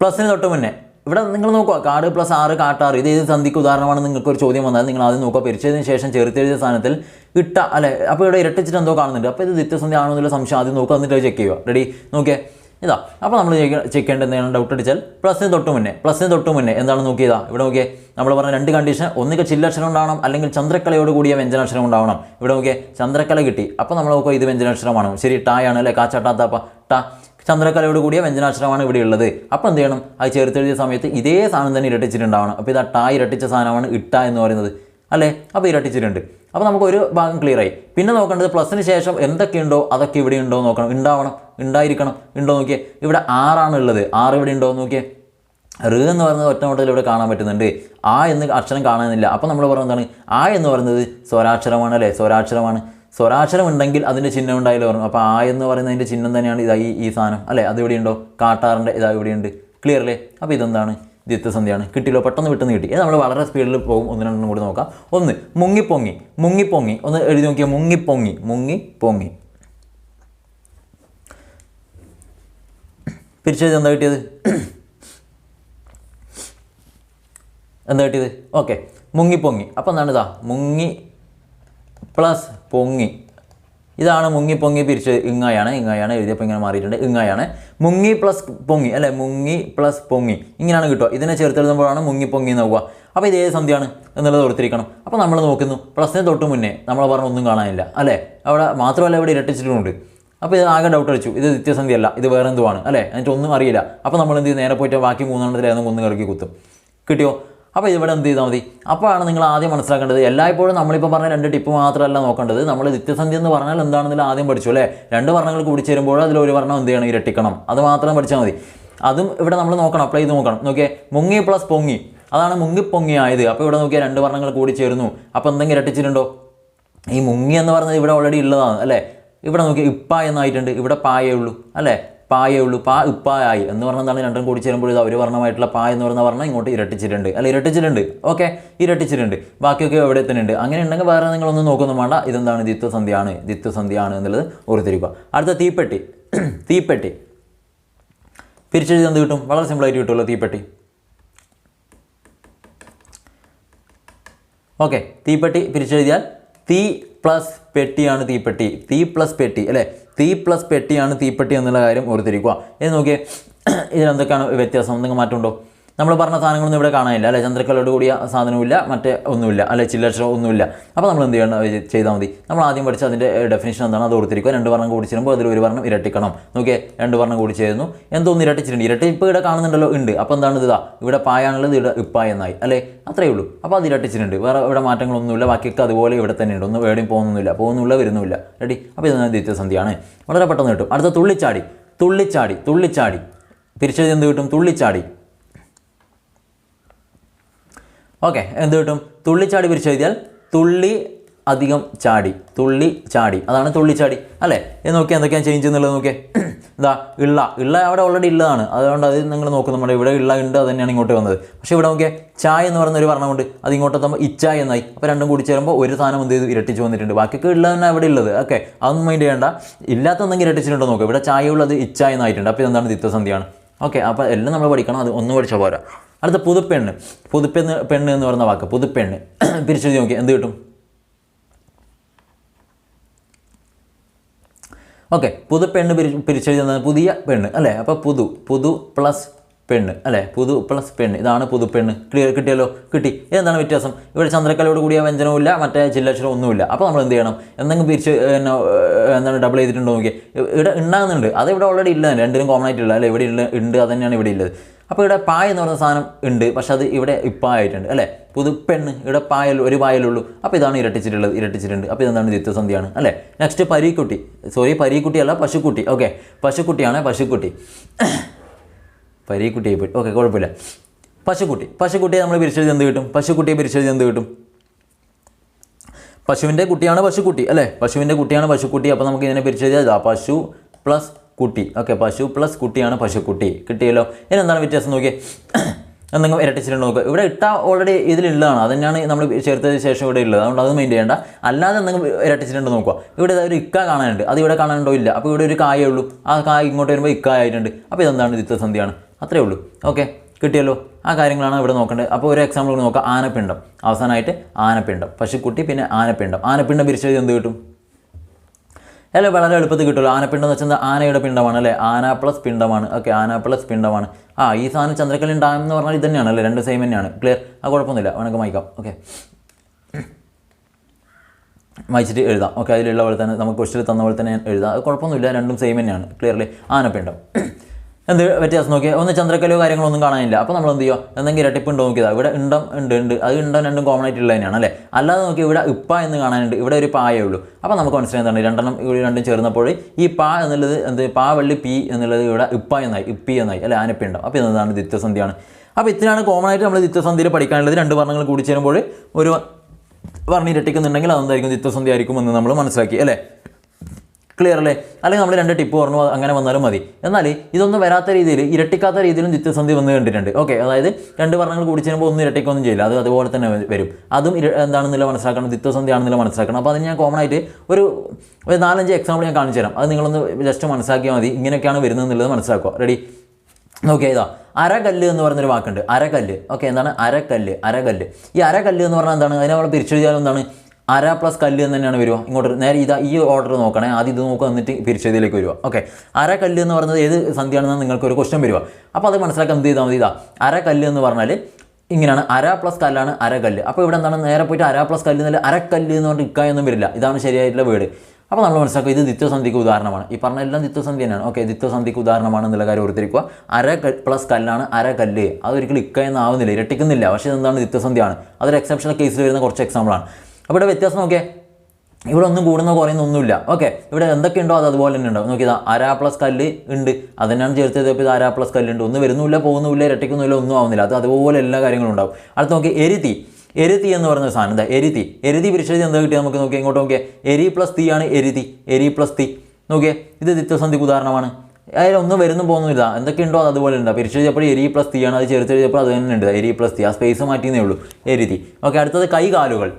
Speaker 1: പ്ലസിന് തൊട്ട് മുന്നേ. ഇവിടെ നിങ്ങൾ നോക്കുക. കാട് പ്ലസ് ആറ് കാട്ടാറ്. ഇത് ഏത് സന്ധിക്ക് ഉദാഹരണമാണ്? നിങ്ങൾക്ക് ഒരു ചോദ്യം വന്നാൽ നിങ്ങൾ ആദ്യം നോക്കുക. പിരിച്ചതിന് ശേഷം ചേർത്തെഴുതിയ സ്ഥാനത്തിൽ ഇട്ട അല്ലേ? അപ്പോൾ ഇവിടെ ഇരട്ടിച്ചിട്ട് എന്തോ കാണുന്നുണ്ട്. അപ്പോൾ ഇത് നിത്യസന്ധി ആണോ എന്നുള്ള സംശയം ആദ്യം നോക്കുക. എന്നിട്ട് ചെക്ക് ചെയ്യുക. റെഡി നോക്കിയേ. ഇതാ അപ്പോൾ നമ്മൾ ചെയ്യേണ്ടത് എന്താണ്? ഡൗട്ട് അടിച്ചാൽ പ്ലസിന് തൊട്ട് മുന്നേ പ്ലസിന് തൊട്ട് മുന്നേ എന്താണ് നോക്കിയതാ ഇവിടെ നോക്കിയേ നമ്മൾ പറഞ്ഞ രണ്ട് കണ്ടീഷൻ ഒന്നുകിൽ ചില്ലക്ഷരം ഉണ്ടാവണം അല്ലെങ്കിൽ ചന്ദ്രക്കലയോട് കൂടിയ വ്യഞ്ജനാക്ഷരം ഉണ്ടാവണം. ഇവിടെ നോക്കിയേ ചന്ദ്രക്കല കിട്ടി. അപ്പോൾ നമ്മൾ നോക്കുക ഇത് വ്യഞ്ജനാക്ഷരമാണ്. ശരി ടായാണ് അല്ലേ? കാച്ചാട്ടാത്തപ്പ ട ചന്ദ്രക്കലയോട് കൂടിയ വ്യഞ്ജനാക്ഷരമാണ് ഇവിടെ ഉള്ളത്. അപ്പോൾ എന്ത് ചെയ്യണം? അത് ചേർത്തെഴുതിയ സമയത്ത് ഇതേ സാധനം തന്നെ ഇരട്ടിച്ചിട്ടുണ്ടാവണം. അപ്പോൾ ഇത് ആ ടാ ഇരട്ടിച്ച സാധനമാണ് ഇട്ട എന്ന് പറയുന്നത്. അല്ലേ? അപ്പോൾ ഇരട്ടിച്ചിട്ടുണ്ട്. അപ്പോൾ നമുക്ക് ഒരു ഭാഗം ക്ലിയർ ആയി. പിന്നെ നോക്കേണ്ടത് പ്ലസിന് ശേഷം എന്തൊക്കെ ഉണ്ടോ? അതൊക്കെ ഇവിടെ ഉണ്ടോ നോക്കണം. ഉണ്ടാവണം. ഉണ്ടായിരിക്കണം. ഉണ്ടോ നോക്കിയേ. ഇവിടെ ആറാണ് ഉള്ളത്. ആറ് ഇവിടെ ഉണ്ടോ നോക്കിയേ. റ് എന്ന് പറയുന്നത് ഒറ്റ നോട്ടത്തിൽ ഇവിടെ കാണാൻ പറ്റുന്നുണ്ട്. ആ എന്ന് അക്ഷരം കാണാനില്ല അപ്പോൾ നമ്മൾ പറയുന്നത് എന്താണ്? ആ എന്ന് പറയുന്നത് സ്വരാക്ഷരമാണ് അല്ലേ? സ്വരാക്ഷരമാണ്. സ്വരാക്ഷരം ഉണ്ടെങ്കിൽ അതിന്റെ ചിഹ്നം ഉണ്ടായാലും പറഞ്ഞു. അപ്പോൾ ആ എന്ന് പറയുന്നതിന്റെ ചിഹ്നം തന്നെയാണ് ഇതാ ഈ ഈ സാധനം. അല്ലേ? അത് ഇവിടെ ഉണ്ടോ? കാട്ടാറിന്റെ ഇതാ ഇവിടെയുണ്ട് ക്ലിയർ അല്ലേ? അപ്പോൾ ഇതെന്താണ്? ദ്വിത്വസന്ധിയാണ്. കിട്ടിയല്ലോ? പെട്ടെന്ന് പെട്ടെന്ന് കിട്ടി. ഇത് നമ്മൾ വളരെ സ്പീഡിൽ പോകും. ഒന്ന് രണ്ടെണ്ണം കൂടി നോക്കാം. ഒന്ന് മുങ്ങിപ്പൊങ്ങി. മുങ്ങിപ്പൊങ്ങി. ഒന്ന് എഴുതി നോക്കിയാൽ മുങ്ങിപ്പൊങ്ങി. മുങ്ങിപ്പൊങ്ങി. പിരിച്ചത് എന്താ കിട്ടിയത്? എന്താ കിട്ടിയത്? ഓക്കെ മുങ്ങിപ്പൊങ്ങി. അപ്പോൾ എന്താണ് ഇതാ? മുങ്ങി പ്ലസ് പൊങ്ങി. ഇതാണ് മുങ്ങി പൊങ്ങി പിരിച്ച് ഇങ്ങായാണ് ഇങ്ങായാണ് എഴുതിയപ്പോൾ ഇങ്ങനെ മാറിയിട്ടുണ്ട്. ഇങ്ങായാണ്. മുങ്ങി പ്ലസ് പൊങ്ങി. അല്ലേ? മുങ്ങി പ്ലസ് പൊങ്ങി. ഇങ്ങനെയാണ് കിട്ടുക. ഇതിനെ ചേർത്തെഴുതുമ്പോഴാണ് മുങ്ങി പൊങ്ങി നോക്കുക. അപ്പോൾ ഇത് ഏത് സന്ധ്യയാണ് എന്നുള്ളത് ഓർത്തിരിക്കണം. അപ്പോൾ നമ്മൾ നോക്കുന്നു. പ്ലസിന് തൊട്ട് മുന്നേ നമ്മൾ പറഞ്ഞ ഒന്നും കാണാനില്ല. അല്ലേ? അവിടെ മാത്രമല്ല ഇവിടെ ഇരട്ടിച്ചിട്ടുമുണ്ട് അപ്പോൾ ഇത് ആകെ ഡൗട്ട് അടിച്ചു. ഇത് നിത്യസന്ധി അല്ല ഇത് വേറെ എന്തുവാണ് അല്ലേ? എന്നിട്ട് ഒന്നും അറിയില്ല. അപ്പോൾ നമ്മൾ എന്ത് ചെയ്യും നേരെ പോയിട്ട് ബാക്കി മൂന്നെണ്ണത്തിലേതും കൊന്ന് കിടക്കി കുത്തും. കിട്ടിയോ? അപ്പോൾ ഇവിടെ എന്ത് ചെയ്താൽ മതി? അപ്പോഴാണ് നിങ്ങൾ ആദ്യം മനസ്സിലാക്കേണ്ടത്. എല്ലായ്പ്പോഴും നമ്മളിപ്പോൾ പറഞ്ഞ രണ്ട് ടിപ്പ് മാത്രമല്ല നോക്കേണ്ടത്. നമ്മൾ നിത്യസന്ധി എന്ന് പറഞ്ഞാൽ എന്താണെന്നില്ല ആദ്യം പഠിച്ചു അല്ലേ? രണ്ട് വർണങ്ങൾ കൂടി ചേരുമ്പോൾ അതിൽ ഒരു വർണം എന്ത് ചെയ്യണം? ഇരട്ടിക്കണം. അത് മാത്രം പഠിച്ചാൽ മതി. അതും ഇവിടെ നമ്മൾ നോക്കണം അപ്ലൈ ചെയ്ത് നോക്കണം. നോക്കിയേ മുങ്ങി പ്ലസ് പൊങ്ങി. അതാണ് മുങ്ങി പൊങ്ങി ആയത്. അപ്പോൾ ഇവിടെ നോക്കിയാൽ രണ്ട് വർണങ്ങൾ കൂടി ചേരുന്നു. അപ്പോൾ എന്തെങ്കിലും ഇരട്ടിച്ചിട്ടുണ്ടോ? ഈ മുങ്ങി എന്ന് പറഞ്ഞത് ഇവിടെ ഓൾറെഡി ഉള്ളതാണ് അല്ലേ? ഇവിടെ നോക്കി ഇപ്പ എന്നായിട്ടുണ്ട്. ഇവിടെ പായേ ഉള്ളൂ. അല്ലേ? പായേ ഉള്ളൂ. പാ ഇപ്പായി എന്ന് പറഞ്ഞാൽ എന്താണ്? രണ്ടും കൂടി ചേരുമ്പോൾ ഇത് ഒരു വർണമായിട്ടുള്ള പായ എന്ന് പറഞ്ഞ വർണം ഇങ്ങോട്ട് ഇരട്ടിച്ചിട്ടുണ്ട്. അല്ല? ഇരട്ടിച്ചിട്ടുണ്ട്. ഓക്കെ? ഇരട്ടിച്ചിട്ടുണ്ട്. ബാക്കിയൊക്കെ എവിടെ തന്നെ ഉണ്ട് അങ്ങനെ ഉണ്ടെങ്കിൽ വേറെ നിങ്ങളൊന്നും നോക്കൊന്നും വേണ്ട. ഇതെന്താണ്? ദിത്വസന്ധിയാണ് ദിത്വസന്ധിയാണ് എന്നുള്ളത് ഓർത്തിരിക്കുക. അടുത്ത തീപ്പെട്ടി. തീപ്പെട്ടി. പിരിച്ചെഴുതി എന്ത് കിട്ടും? വളരെ സിമ്പിളായിട്ട് കിട്ടുമല്ലോ തീപ്പെട്ടി. ഓക്കെ. തീപ്പെട്ടി പിരിച്ചെഴുതിയാൽ തീ പ്ലസ് പെട്ടിയാണ് തീപ്പെട്ടി. തീ പ്ലസ് പെട്ടി അല്ലേ? തീ പ്ലസ് പെട്ടിയാണ് തീപ്പെട്ടി എന്നുള്ള കാര്യം ഓർത്തിരിക്കുക. ഇത് നോക്കിയേ ഇതിലെന്തൊക്കെയാണ് വ്യത്യാസം? എന്തെങ്കിലും മാറ്റമുണ്ടോ? നമ്മൾ പറഞ്ഞ സാധനങ്ങളൊന്നും ഇവിടെ കാണാനില്ല അല്ലെ? ചന്ദ്രക്കലോട് കൂടിയ സാധനമില്ല മറ്റേ ഒന്നുമില്ല അല്ലെ? ചില്ലക്ഷരം ഒന്നുമില്ല. അപ്പോൾ നമ്മൾ എന്ത് ചെയ്യണം? ചെയ്താൽ മതി. നമ്മൾ ആദ്യം പഠിച്ച അതിന്റെ ഡെഫിനേഷൻ എന്താണ്? അത് ഓർത്തിരിക്കുക. രണ്ട് വർണം കൂടി ചേരുമ്പോൾ അതിൽ ഒരു വർണം ഇരട്ടിക്കണം. നോക്കിയേ രണ്ട് വർണം കൂടി ചേരുന്നു. എന്തോന്ന് ഒന്ന് ഇരട്ടി ഇപ്പോൾ ഇവിടെ കാണുന്നുണ്ടല്ലോ ഉണ്ട്. അപ്പോൾ എന്താണ് ഇതാ? ഇവിടെ പായാണുള്ളത് ഇവിടെ ഇപ്പ എന്നായി അല്ലേ? അത്രയേ ഉള്ളൂ. അപ്പോൾ അത് ഇരട്ടിച്ചിട്ടുണ്ട്. വേറെ ഇവിടെ മാറ്റങ്ങളൊന്നുമില്ല. ബാക്കിയൊക്കെ അതുപോലെ ഇവിടെ തന്നെ ഉണ്ട്. ഒന്നും എവിടെയും പോകുന്നില്ല പോകുന്നില്ല വരുന്നില്ല റെഡി അപ്പോൾ ഇതാണ് ദ്വിത്യസന്ധിയാണ് വളരെ പെട്ടെന്ന് കിട്ടും. അടുത്ത തുള്ളിച്ചാടി. തുള്ളിച്ചാടി. തുള്ളിച്ചാടി. തിരിച്ചത് എന്ത് കിട്ടും? തുള്ളിച്ചാടി. ഓക്കെ എന്ത് കിട്ടും? തുള്ളിച്ചാടി പിരിച്ചെഴുതിയാൽ തുള്ളി അധികം ചാടി തുള്ളി ചാടി. അതാണ് തുള്ളിച്ചാടി അല്ലേ? ഇത് നോക്കി എന്തൊക്കെയാണ് ചേഞ്ച് എന്നുള്ളത് നോക്കിയേ. എന്താ ഇള്ള. ഇള്ള അവിടെ ഓൾറെഡി ഇള്ളതാണ്. അതുകൊണ്ട് അത് നിങ്ങൾ നോക്കും നമ്മുടെ ഇവിടെ ഇള്ള ഉണ്ട് അത് തന്നെയാണ് ഇങ്ങോട്ട് വന്നത്. പക്ഷേ ഇവിടെ നോക്കിയാൽ ചായ എന്ന് പറയുന്ന ഒരു വർണമുണ്ട്. അത് ഇങ്ങോട്ട് എത്തുമ്പോൾ ഇച്ചായ എന്നായി. അപ്പോൾ രണ്ടും കൂടി ചേരുമ്പോൾ ഒരു സാധനം എന്ത് ചെയ്തു? ഇരട്ടിച്ച് വന്നിട്ടുണ്ട്. ബാക്കിയൊക്കെ ഉള്ളത് തന്നെ അവിടെ ഉള്ളത് ഓക്കെ അതൊന്നും മൈൻഡ് ചെയ്യേണ്ട. ഇല്ലാത്ത എന്തെങ്കിലും ഇരട്ടിച്ചിട്ടുണ്ടോ നോക്കുക ഇവിടെ ചായ ഉള്ളത് ഇച്ചായ എന്നായിട്ടുണ്ട്. അപ്പോൾ ഇതെന്താണ്? ദിത്വസന്ധിയാണ് ഓക്കെ അപ്പോൾ എല്ലാം നമ്മൾ പഠിക്കണം. അത് ഒന്ന് പഠിച്ചാൽ പോരാ. അടുത്ത പുതുപ്പെണ്ണ്. പുതുപ്പെന്ന് പെണ്ണ് എന്ന് പറയുന്ന വാക്ക് പുതുപ്പെണ്ണ്. പിരിച്ചെഴുതി നോക്കി എന്ത് കിട്ടും? ഓക്കെ പുതു പെണ്ണ് പിരി പിരിച്ചെഴുതുന്നത് പുതിയ പെണ്ണ് അല്ലേ? അപ്പോൾ പുതു പുതു പ്ലസ് പെണ്ണ് അല്ലേ? പുതു പ്ലസ് പെണ്ണ് ഇതാണ് പുതുപ്പെണ്ണ്. ക്ലിയർ കിട്ടിയല്ലോ? കിട്ടി. ഇതെന്താണ് വ്യത്യാസം? ഇവിടെ ചന്ദ്രക്കലയോട് കൂടിയ വ്യഞ്ജനവുമില്ല മറ്റേ ജില്ലാക്ഷരം ഒന്നുമില്ല. അപ്പോൾ നമ്മൾ എന്ത് ചെയ്യണം? എന്തെങ്കിലും പിരിച്ച് എന്താണ് ഡബിൾ ചെയ്തിട്ടുണ്ടോ നോക്കിയാൽ ഇവിടെ ഉണ്ടാകുന്നുണ്ട് അത് ഇവിടെ ഓൾറെഡി ഇല്ല രണ്ടിനും കോമൺ ആയിട്ടുള്ള അല്ലേ? ഇവിടെ ഉണ്ട് അത് തന്നെയാണ് ഇവിടെ ഉള്ളത് അപ്പോൾ ഇവിടെ പായ എന്ന് പറയുന്ന സാധനം ഉണ്ട് പക്ഷെ അത് ഇവിടെ ഇപ്പായിട്ടുണ്ട് അല്ലേ? പുതു പെണ്ണ് ഇവിടെ പായൽ ഒരു പായലുള്ളൂ അപ്പോൾ ഇതാണ് ഇരട്ടിച്ചിട്ടുള്ളത് ഇരട്ടിച്ചിട്ടുണ്ട്. അപ്പോൾ ഇതെന്താണ് ദ്വിത്വസന്ധിയാണ് അല്ലേ? നെക്സ്റ്റ് പരീക്കുട്ടി. സോറി പരീക്കുട്ടിയല്ല പശുക്കുട്ടി. ഓക്കെ പശുക്കുട്ടിയാണ് പശുക്കുട്ടി. പരീക്കുട്ടി പോയി. ഓക്കെ കുഴപ്പമില്ല. പശുക്കുട്ടി. പശുക്കുട്ടിയെ നമ്മൾ പിരിച്ചെഴുതി എന്ത് കിട്ടും? പശുക്കുട്ടിയെ പിരിച്ചെഴുതി എന്ത് കിട്ടും? പശുവിന്റെ കുട്ടിയാണ് പശുക്കുട്ടി അല്ലേ? പശുവിന്റെ കുട്ടിയാണ് പശുക്കുട്ടി. അപ്പോൾ നമുക്ക് ഇതിനെ പിരിച്ചെഴുതിയാൽ പശു പ്ലസ് കുട്ടി. ഓക്കെ പശു പ്ലസ് കുട്ടിയാണ് പശുക്കുട്ടി കിട്ടിയല്ലോ? ഇനി എന്താണ് വ്യത്യാസം നോക്കിയേ? എന്തെങ്കിലും ഇരട്ടിച്ചിട്ടുണ്ട് നോക്കുക ഇവിടെ ഇട്ട ഓൾറെഡി ഇതിലുള്ളതാണ്. അത് തന്നെയാണ് നമ്മൾ ചേർത്തതിന് ശേഷം ഇവിടെ ഉള്ളത്. അതുകൊണ്ട് അത് മെയിൻ ചെയ്യേണ്ട. അല്ലാതെ എന്തെങ്കിലും ഇരട്ടിച്ചിട്ടുണ്ട് നോക്കുക. ഇവിടെ ഒരു ഇക്ക കാണാനുണ്ട്. അത് ഇവിടെ കാണാനുണ്ടോ ഇല്ല. അപ്പോൾ ഇവിടെ ഒരു കായേ ഉള്ളൂ. ആ കായ ഇങ്ങോട്ട് വരുമ്പോൾ ഇക്ക ആയിട്ടുണ്ട്. അപ്പോൾ ഇതെന്താണ് ദിത്യസന്ധിയാണ് അത്രേ ഉള്ളൂ. ഓക്കെ കിട്ടിയല്ലോ? ആ കാര്യങ്ങളാണ് ഇവിടെ നോക്കേണ്ടത്. അപ്പോൾ ഒരു എക്സാമ്പിൾ നോക്കുക ആനപ്പിണ്ടം. അവസാനമായിട്ട് ആനപ്പിണ്ടം. പശുക്കുട്ടി പിന്നെ ആനപ്പിണ്ടം. ആനപ്പിണ്ടം പിരിച്ചത് എന്ത് കിട്ടും? അല്ലേ വളരെ എളുപ്പത്തിൽ കിട്ടുമല്ലോ. ആനപ്പിണ്ടം എന്ന് വെച്ചാൽ ആനയുടെ പിണ്ടമാണ് അല്ലേ? ആന പ്ലസ് പിണ്ടമാണ് ഓക്കെ ആന പ്ലസ് പിണ്ടമാണ് ആ ഈ സാധനം ചന്ദ്രക്കലി ഡാം എന്ന് പറഞ്ഞാൽ ഇത് തന്നെയാണ് അല്ലേ? രണ്ട് സെയിം തന്നെയാണ്. ക്ലിയർ ആ കുഴപ്പമൊന്നുമില്ല. വേണമെങ്കിൽ വായിക്കാം ഓക്കെ വായിച്ചിട്ട് എഴുതാം. ഓക്കെ അതിലുള്ള പോലെ തന്നെ നമുക്ക് ക്വസ്റ്റിൽ തന്ന പോലെ തന്നെ എഴുതാം. കുഴപ്പമൊന്നുമില്ല. രണ്ടും സെയിം തന്നെയാണ്. ക്ലിയർ ക്ലിയർലി ആനപ്പിണ്ടം എന്ത് വ്യത്യാസം നോക്കിയാൽ ഒന്ന് ചന്ദ്രക്കലോ കാര്യങ്ങളൊന്നും കാണാനില്ല. അപ്പോൾ നമ്മൾ എന്ത് ചെയ്യുക എന്തെങ്കിലും ഇരട്ടിപ്പുണ്ടോ നോക്കിയതാ? ഇവിടെ ഉണ്ടം ഉണ്ട് ഉണ്ട്. അത് ഉണ്ടം രണ്ടും കോമൺ ആയിട്ടുള്ള തന്നെയാണ് അല്ലേ? അല്ലാതെ നോക്കി ഇവിടെ ഇപ്പ എന്ന് കാണാനുണ്ട്. ഇവിടെ ഒരു പായേ ഉള്ളൂ. അപ്പോൾ നമുക്ക് മനസ്സിലായി എന്താണ് രണ്ടെണ്ണം ഇവിടെ രണ്ടും ചേർന്നപ്പോൾ ഈ പാ എന്നുള്ളത് എന്ത്? പാ വെള്ളി പി എന്നുള്ളത് ഇവിടെ ഇപ്പ എന്നായി ഇപ്പി എന്നായി അല്ലെ? ആനപ്പി ഉണ്ടാവും അപ്പോൾ ഇതെന്താണ്? ദിത്യസന്ധിയാണ് അപ്പോൾ ഇത്രയാണ് കോമൺ ആയിട്ട് നമ്മൾ ദിത്യസന്ധിയിൽ പഠിക്കാനുള്ളത്. രണ്ട് വർണങ്ങൾ കൂടി ചേരുമ്പോൾ ഒരു വർണി ഇരട്ടിക്കുന്നുണ്ടെങ്കിൽ അതെന്തായിരിക്കും? ദിത്യസന്ധി ആയിരിക്കും എന്ന് നമ്മൾ മനസ്സിലാക്കി അല്ലേ? ക്ലിയർ അല്ലേ? അല്ലെങ്കിൽ നമ്മൾ രണ്ട് ടിപ്പ് പറഞ്ഞു അങ്ങനെ വന്നാലും മതി. എന്നാൽ ഇതൊന്നും വരാത്ത രീതിയിൽ ഇരട്ടിക്കാത്ത രീതിയിലും ദിത്യസന്ധി വന്ന് കണ്ടിട്ടുണ്ട്. ഓക്കെ അതായത് രണ്ട് വർണങ്ങൾ കൂടി ചേരുമ്പോൾ ഒന്നും ഇരട്ടിക്കൊന്നും ചെയ്യില്ല. അത് അതുപോലെ തന്നെ വരും. അതും എന്താണെന്നുള്ള മനസ്സിലാക്കണം ദിത്യസന്ധി ആണെന്നുള്ള മനസ്സിലാക്കണം. അപ്പോൾ അതിന് ഞാൻ കോമൺ ആയിട്ട് ഒരു ഒരു നാലഞ്ച് എക്സാമ്പിൾ ഞാൻ കാണിച്ചു തരാം. അത് നിങ്ങളൊന്ന് ജസ്റ്റ് മനസ്സിലാക്കിയാൽ മതി. ഇങ്ങനെയൊക്കെയാണ് വരുന്നത് എന്നുള്ളത് മനസ്സിലാക്കുക. റെഡി നോക്കിയാൽ ഇതാ. അരകല്ല് എന്ന് പറയുന്നൊരു വാക്കുണ്ട്. അരകല്ല്. ഓക്കെ എന്താണ്? അരകല്ല്. അരകല്ല്. ഈ അരകല്ല് എന്ന് പറഞ്ഞാൽ എന്താണ്? അതിനെ നമ്മൾ പിരിച്ചെഴുതിയാൽ എന്താണ്? അര പ്ലസ് കല്ല് എന്ന് തന്നെയാണ് വരിക. ഇങ്ങോട്ട് നേരെ ഇതാ ഈ ഓർഡർ നോക്കണേ. ആദ്യം ഇത് നോക്കുക എന്നിട്ട് പിരിച്ചതിലേക്ക് വരിക. ഓക്കെ അര കല്ല് എന്ന് പറയുന്നത് ഏത് സന്ധ്യയാണെന്ന് നിങ്ങൾക്ക് ഒരു ക്വസ്റ്റ്യൻ വരിക. അപ്പോൾ അത് മനസ്സിലാക്കാൻ എന്ത് ചെയ്താൽ മതി? ഇതാ അര കല്ല് എന്ന് പറഞ്ഞാൽ ഇങ്ങനെയാണ്. അര പ്ലസ് കല്ലാണ് അര കല്ല്. അപ്പോൾ ഇവിടെ എന്താണ്? നേരെ പോയിട്ട് അര പ്ലസ് കല്ല് എന്നല്ല കല്ല് എന്ന് പറഞ്ഞിട്ട് ഇക്കായൊന്നും വരില്ല. ഇതാണ് ശരിയായിട്ടുള്ള വേർഡ് അപ്പോൾ നമ്മൾ മനസ്സിലാക്കുക ഇത് ദിത്യസന്ധിക്ക് ഉദാഹരണമാണ്. ഈ പറഞ്ഞ എല്ലാം ദിത്യസന്ധി തന്നെയാണ്. ഓക്കെ ദിത്യസന്ധിക്ക് ഉദാഹരണമാണ് എന്നുള്ള കാര്യം ഓർത്തിരിക്കുക. അര പ്ലസ് കല്ലാണ് അര കല്ല്. അതൊരിക്കലും ഇക്ക എന്നാവുന്നില്ല ഇരട്ടിക്കുന്നില്ല. പക്ഷേ എന്താണ് ദിത്യസന്ധിയാണ് അതൊരു എക്സെപ്ഷണൽ കേസിൽ വരുന്ന കുറച്ച് എക്സാമ്പിളാണ് അപ്പോൾ ഇവിടെ വ്യത്യാസം നോക്കിയേ. ഇവിടെ ഒന്നും കൂടുന്ന കുറയുന്ന ഒന്നുമില്ല. ഓക്കെ ഇവിടെ എന്തൊക്കെയുണ്ടോ അത് അതുപോലെ തന്നെ ഉണ്ടാവും നോക്കിയതാ അര പ്ലസ് കല്ല് ഉണ്ട്. അത് തന്നെയാണ് ഇപ്പോൾ ചെയ്തപ്പോൾ ഇത് അര പ്ലസ് കല്ലുണ്ട് ഒന്നും വരുന്നില്ല പോകുന്നില്ല ഇരട്ടിക്കുന്നില്ല ഒന്നും ആവുന്നില്ല. അത് അതുപോലെ എല്ലാ കാര്യങ്ങളും ഉണ്ടാവും. അടുത്ത് നോക്കി എരുത്തി എരുത്തി എന്ന് പറയുന്ന സാധനം എന്താ എരുത്തി എരുതി പിരിച്ചത് എന്താ കിട്ടിയത് നമുക്ക് നോക്കി ഇങ്ങോട്ട് നോക്കിയാൽ എരി പ്ലസ് തീ ആണ് എരിതി. എരി പ്ലസ് തീ. നോക്കിയേ ഇത് ദിത്യസന്ധിക്ക് ഉദാഹരണമാണ്. അതിലൊന്നും വരുന്നു പോകുന്നില്ല എന്തൊക്കെയുണ്ടോ അത് അതുപോലെ ഉണ്ട്. പിരിച്ചെഴുതിയപ്പോൾ എരി പ്ലസ് തീ ആണ്. അത് ചേർത്ത് എഴുതിയപ്പോൾ അത് തന്നെ ഉണ്ട്. എരി പ്ലസ് തീ. ആ സ്പേസ് മാറ്റിയെന്നേ ഉള്ളൂ. എരിതി. ഓക്കെ അടുത്തത് കൈ കാലുകൾ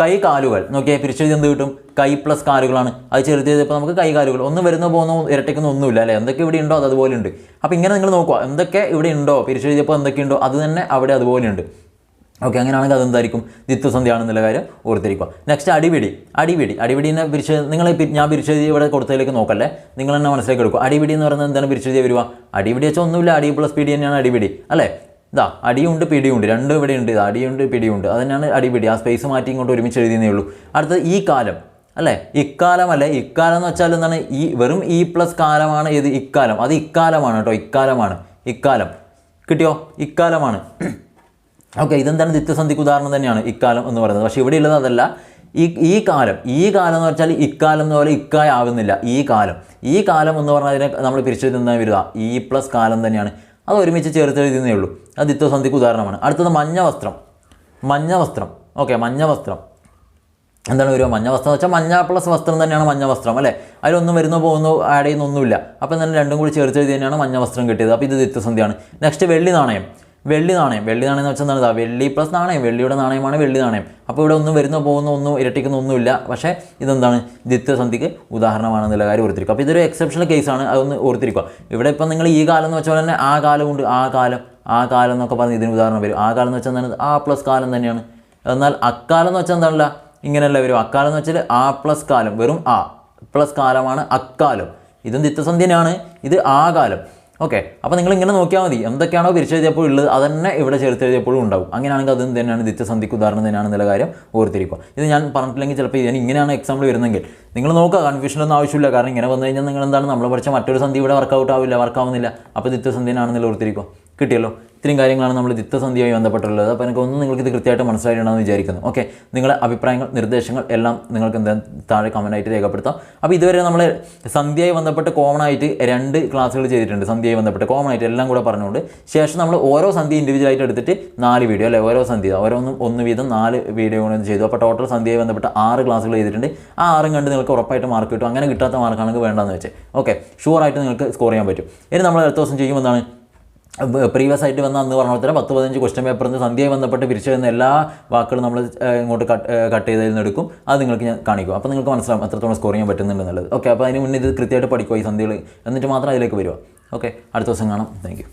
Speaker 1: കൈ കാലുകൾ. നോക്കിയാൽ പിരിച്ചെഴുതി എന്ത് കിട്ടും? കൈ പ്ലസ് കാലുകളാണ്. അത് ചെറുത് ചെയ്തപ്പോൾ നമുക്ക് കൈ കാലുകൾ. ഒന്ന് വരുന്ന പോകുന്ന ഇരട്ടിക്കുന്ന ഒന്നുമില്ല അല്ലേ? എന്തൊക്കെ ഇവിടെ ഉണ്ടോ? അത് അതുപോലെ ഉണ്ട്. അപ്പോൾ ഇങ്ങനെ നിങ്ങൾ നോക്കുക. എന്തൊക്കെ ഇവിടെ ഉണ്ടോ? പിരിച്ചെഴുതിയപ്പോൾ എന്തൊക്കെയുണ്ടോ അത് തന്നെ അവിടെ അതുപോലെ ഉണ്ട്. ഓക്കെ അങ്ങനെയാണെങ്കിൽ അതെന്തായിരിക്കും? ദിത്വസന്ധിയാണെന്നുള്ള കാര്യം ഓർത്തിരിക്കുക. നെക്സ്റ്റ് അടിപിടി. അടിപിടി. അടിപിടിനെ പിരിച്ച് നിങ്ങൾ ഞാൻ പിരിച്ചെഴുതി ഇവിടെ കൊടുത്തതിലേക്ക് നോക്കല്ലേ? നിങ്ങൾ തന്നെ മനസ്സിലാക്കി എടുക്കുക. അടിപിടി എന്ന് പറയുന്നത് എന്താണ് പിരിച്ചെഴുതി വരിക? അടിപിടി വെച്ചാൽ ഒന്നുമില്ല. അടി പ്ലസ് പിടി തന്നെയാണ് അടിപിടി. അല്ലേ? ഇതാ അടിയുണ്ട് പിടിയുണ്ട്. രണ്ടും ഇവിടെ ഉണ്ട്. ഇത് അടിയുണ്ട് പിടിയുണ്ട്. അത് തന്നെയാണ് അടിപിടി ആ സ്പേസ് മാറ്റി ഇങ്ങോട്ട് ഒരുമിച്ച് എഴുതിയതേ ഉള്ളൂ. അടുത്തത് ഈ കാലം അല്ലേ? ഇക്കാലം അല്ലേ ഇക്കാലം എന്ന് വെച്ചാൽ എന്താണ്? ഈ വെറും ഈ പ്ലസ് കാലമാണ് ഏത് ഇക്കാലം. അത് ഇക്കാലമാണ് കേട്ടോ. ഇക്കാലമാണ്. ഇക്കാലം. കിട്ടിയോ? ഇക്കാലമാണ്. ഓക്കെ ഇതെന്താണ് നിത്യസന്ധിക്ക് ഉദാഹരണം തന്നെയാണ് ഇക്കാലം എന്ന് പറയുന്നത്. പക്ഷേ ഇവിടെ ഉള്ളത് അതല്ല. ഈ ഈ കാലം. ഈ കാലം എന്ന് വെച്ചാൽ ഇക്കാലം എന്ന് പോലെ ഇക്കായ ആവുന്നില്ല. ഈ കാലം. ഈ കാലം എന്ന് പറഞ്ഞാൽ അതിനെ നമ്മൾ പിരിച്ചെഴുതുന്ന വരിക. ഈ പ്ലസ് കാലം തന്നെയാണ്. അത് ഒരുമിച്ച് ചേർത്ത് എഴുതുന്നേ ഉള്ളൂ. അത് ദിത്വസന്ധിക്ക് ഉദാഹരണമാണ്. അടുത്തത് മഞ്ഞ വസ്ത്രം. മഞ്ഞ വസ്ത്രം. ഓക്കെ മഞ്ഞ വസ്ത്രം. എന്താണ് വരിക? മഞ്ഞ വസ്ത്രം എന്ന് വെച്ചാൽ മഞ്ഞ പ്ലസ് വസ്ത്രം തന്നെയാണ് മഞ്ഞ വസ്ത്രം അല്ലേ? അതിലൊന്നും വരുന്നോ പോകുന്നോ ആഡ് ചെയ്യുന്നൊന്നുമില്ല. അപ്പം തന്നെ രണ്ടും കൂടി ചേർത്ത് എഴുതി തന്നെയാണ് മഞ്ഞ വസ്ത്രം കിട്ടിയത്. അപ്പോൾ ഇത് ദിത്വസന്ധിയാണ് നെക്സ്റ്റ് വെള്ളി നാണയം. വെള്ളി നാണയം. വെള്ളി നാണയം എന്ന് വെച്ചാൽ എന്താണ്? വെള്ളി പ്ലസ് നാണയം. വെള്ളിയുടെ നാണയമാണ് വെള്ളി നാണയം. അപ്പോൾ ഇവിടെ ഒന്നും വരുന്നോ പോകുന്നോ ഒന്നും ഇരട്ടിക്കുന്ന ഒന്നുമില്ല. പക്ഷേ ഇതെന്താണ്? ദിത്യസന്ധിക്ക് ഉദാഹരണമാണെന്നുള്ള കാര്യം ഓർത്തിരിക്കുക. അപ്പോൾ ഇതൊരു എക്സെപ്ഷണൽ കേസാണ് അതൊന്ന് ഓർത്തിരിക്കുക. ഇവിടെ ഇപ്പം നിങ്ങൾ ഈ കാലം എന്ന് വെച്ചാൽ തന്നെ ആ കാലം ഉണ്ട്. ആ കാലം ആ കാലം എന്നൊക്കെ പറഞ്ഞ് ഇതിന് ഉദാഹരണം വരും. ആ കാലം എന്ന് വെച്ചാൽ എന്താണ്? ആ പ്ലസ് കാലം തന്നെയാണ്. എന്നാൽ അക്കാലം എന്ന് വെച്ചാൽ എന്താണല്ല? ഇങ്ങനെയല്ല വരും. അക്കാലം എന്ന് വെച്ചാൽ ആ പ്ലസ് കാലം വെറും ആ. പ്ലസ് കാലമാണ് അക്കാലം. ഇതും ദിത്യസന്ധ്യനാണ് ഇത് ആ കാലം. ഓക്കെ അപ്പോൾ നിങ്ങൾ ഇങ്ങനെ നോക്കിയാൽ മതി. എന്തൊക്കെയാണോ പിരിച്ചെഴുതിയപ്പോൾ ഉള്ളത് അതന്നെ ഇവിടെ ചേർത്ത് എഴുതിയപ്പോഴും ഉണ്ടാവും. അങ്ങനെയാണെങ്കിൽ അതും തന്നെയാണ് ദിത്യസന്ധിക്ക് ഉദാഹരണം തന്നെയാണ് എന്നുള്ള കാര്യം ഓർത്തിരിക്കുക. ഇത് ഞാൻ പറഞ്ഞിട്ടില്ലെങ്കിൽ ചിലപ്പോൾ ഞാൻ ഇങ്ങനെയാണ് എക്സാമ്പിൾ വരുന്നെങ്കിൽ നിങ്ങൾ നോക്കുക കൺഫ്യൂഷനൊന്നും ആവശ്യമില്ല. കാരണം ഇങ്ങനെ വന്നു കഴിഞ്ഞാൽ നിങ്ങൾ എന്താണ്? നമ്മൾ പഠിച്ച മറ്റൊരു സന്ധി ഇവിടെ വർക്കൗട്ട് ആവില്ല വർക്കാവുന്നില്ല അപ്പോൾ ദിത്യസന്ധിനാണെന്നുള്ള ഓർത്തിരിക്കുക. കിട്ടിയല്ലോ. ഇത്രയും കാര്യങ്ങളാണ് നമ്മൾ ദിത്തസന്ധിയുമായി ബന്ധപ്പെട്ടുള്ളത് അപ്പോൾ എനിക്ക് ഒന്നും നിങ്ങൾക്ക് ഇത് കൃത്യമായിട്ട് മനസ്സിലായിട്ടുണ്ടെന്ന് വിചാരിക്കുന്നു. ഓക്കെ? നിങ്ങളുടെ അഭിപ്രായങ്ങൾ നിർദ്ദേശങ്ങൾ എല്ലാം നിങ്ങൾക്ക് എന്താ താഴെ കമന്റായിട്ട് രേഖപ്പെടുത്താം. അപ്പോൾ ഇതുവരെ നമ്മൾ സന്ധ്യയായി ബന്ധപ്പെട്ട് കോമൺ ആയിട്ട് രണ്ട് ക്ലാസ്സുകൾ ചെയ്തിട്ടുണ്ട്. സന്ധ്യയായി ബന്ധപ്പെട്ട് കോമൺ ആയിട്ട് എല്ലാം കൂടെ പറഞ്ഞുകൊണ്ട് ശേഷം നമ്മൾ ഓരോ സന്ധ്യ ഇൻഡിവിജ്വൽ ആയിട്ട് എടുത്തിട്ട് നാല് വീഡിയോ അല്ലെ? ഓരോ സന്ധ്യ. ഓരോന്നും ഒന്ന് വീതം നാല് വീഡിയോ കൊണ്ട് ചെയ്തു. അപ്പോൾ ടോട്ടൽ സന്ധ്യയായി ബന്ധപ്പെട്ട് ആറ് ക്ലാസ്സുകൾ ചെയ്തിട്ടുണ്ട്. ആ ആറും കണ്ട് നിങ്ങൾക്ക് ഉറപ്പായിട്ട് മാർക്ക് കിട്ടും. അങ്ങനെ കിട്ടാത്ത മാർക്കാണെങ്കിൽ വേണ്ടെന്ന് വെച്ചേ. ഓക്കെ? ഷുവറായിട്ട് നിങ്ങൾക്ക് സ്കോർ ചെയ്യാൻ പറ്റും. ഇനി നമ്മൾ അടുത്ത ദിവസം ചെയ്യുമ്പോൾ എന്താണ്? പ്രീവിയസ് ആയിട്ട് വന്ന അന്ന് പറഞ്ഞ പോലെ തന്നെ പത്ത് പതിനഞ്ച് ക്വസ്റ്റ്യൻ പേപ്പറിൽ നിന്ന് സന്ധ്യയായി ബന്ധപ്പെട്ട് പിരിച്ചു വരുന്ന എല്ലാ വാക്കുകളും നമ്മൾ ഇങ്ങോട്ട് കട്ട് കട്ട് ചെയ്തതിൽ നിന്ന് എടുക്കും. അത് നിങ്ങൾക്ക് ഞാൻ കാണിക്കും. അപ്പോൾ നിങ്ങൾക്ക് മനസ്സിലാവും എത്രത്തോളം സ്കോർ ചെയ്യാൻ പറ്റുന്നുണ്ടെന്നുള്ളത് ഓക്കെ അപ്പോൾ അതിന് മുന്നേ ഇത് കൃത്യമായിട്ട് പഠിക്കുക ഈ സന്ധ്യകൾ എന്നിട്ട് മാത്രം അതിലേക്ക് വരിക ഓക്കെ അടുത്ത ദിവസം കാണാം. താങ്ക്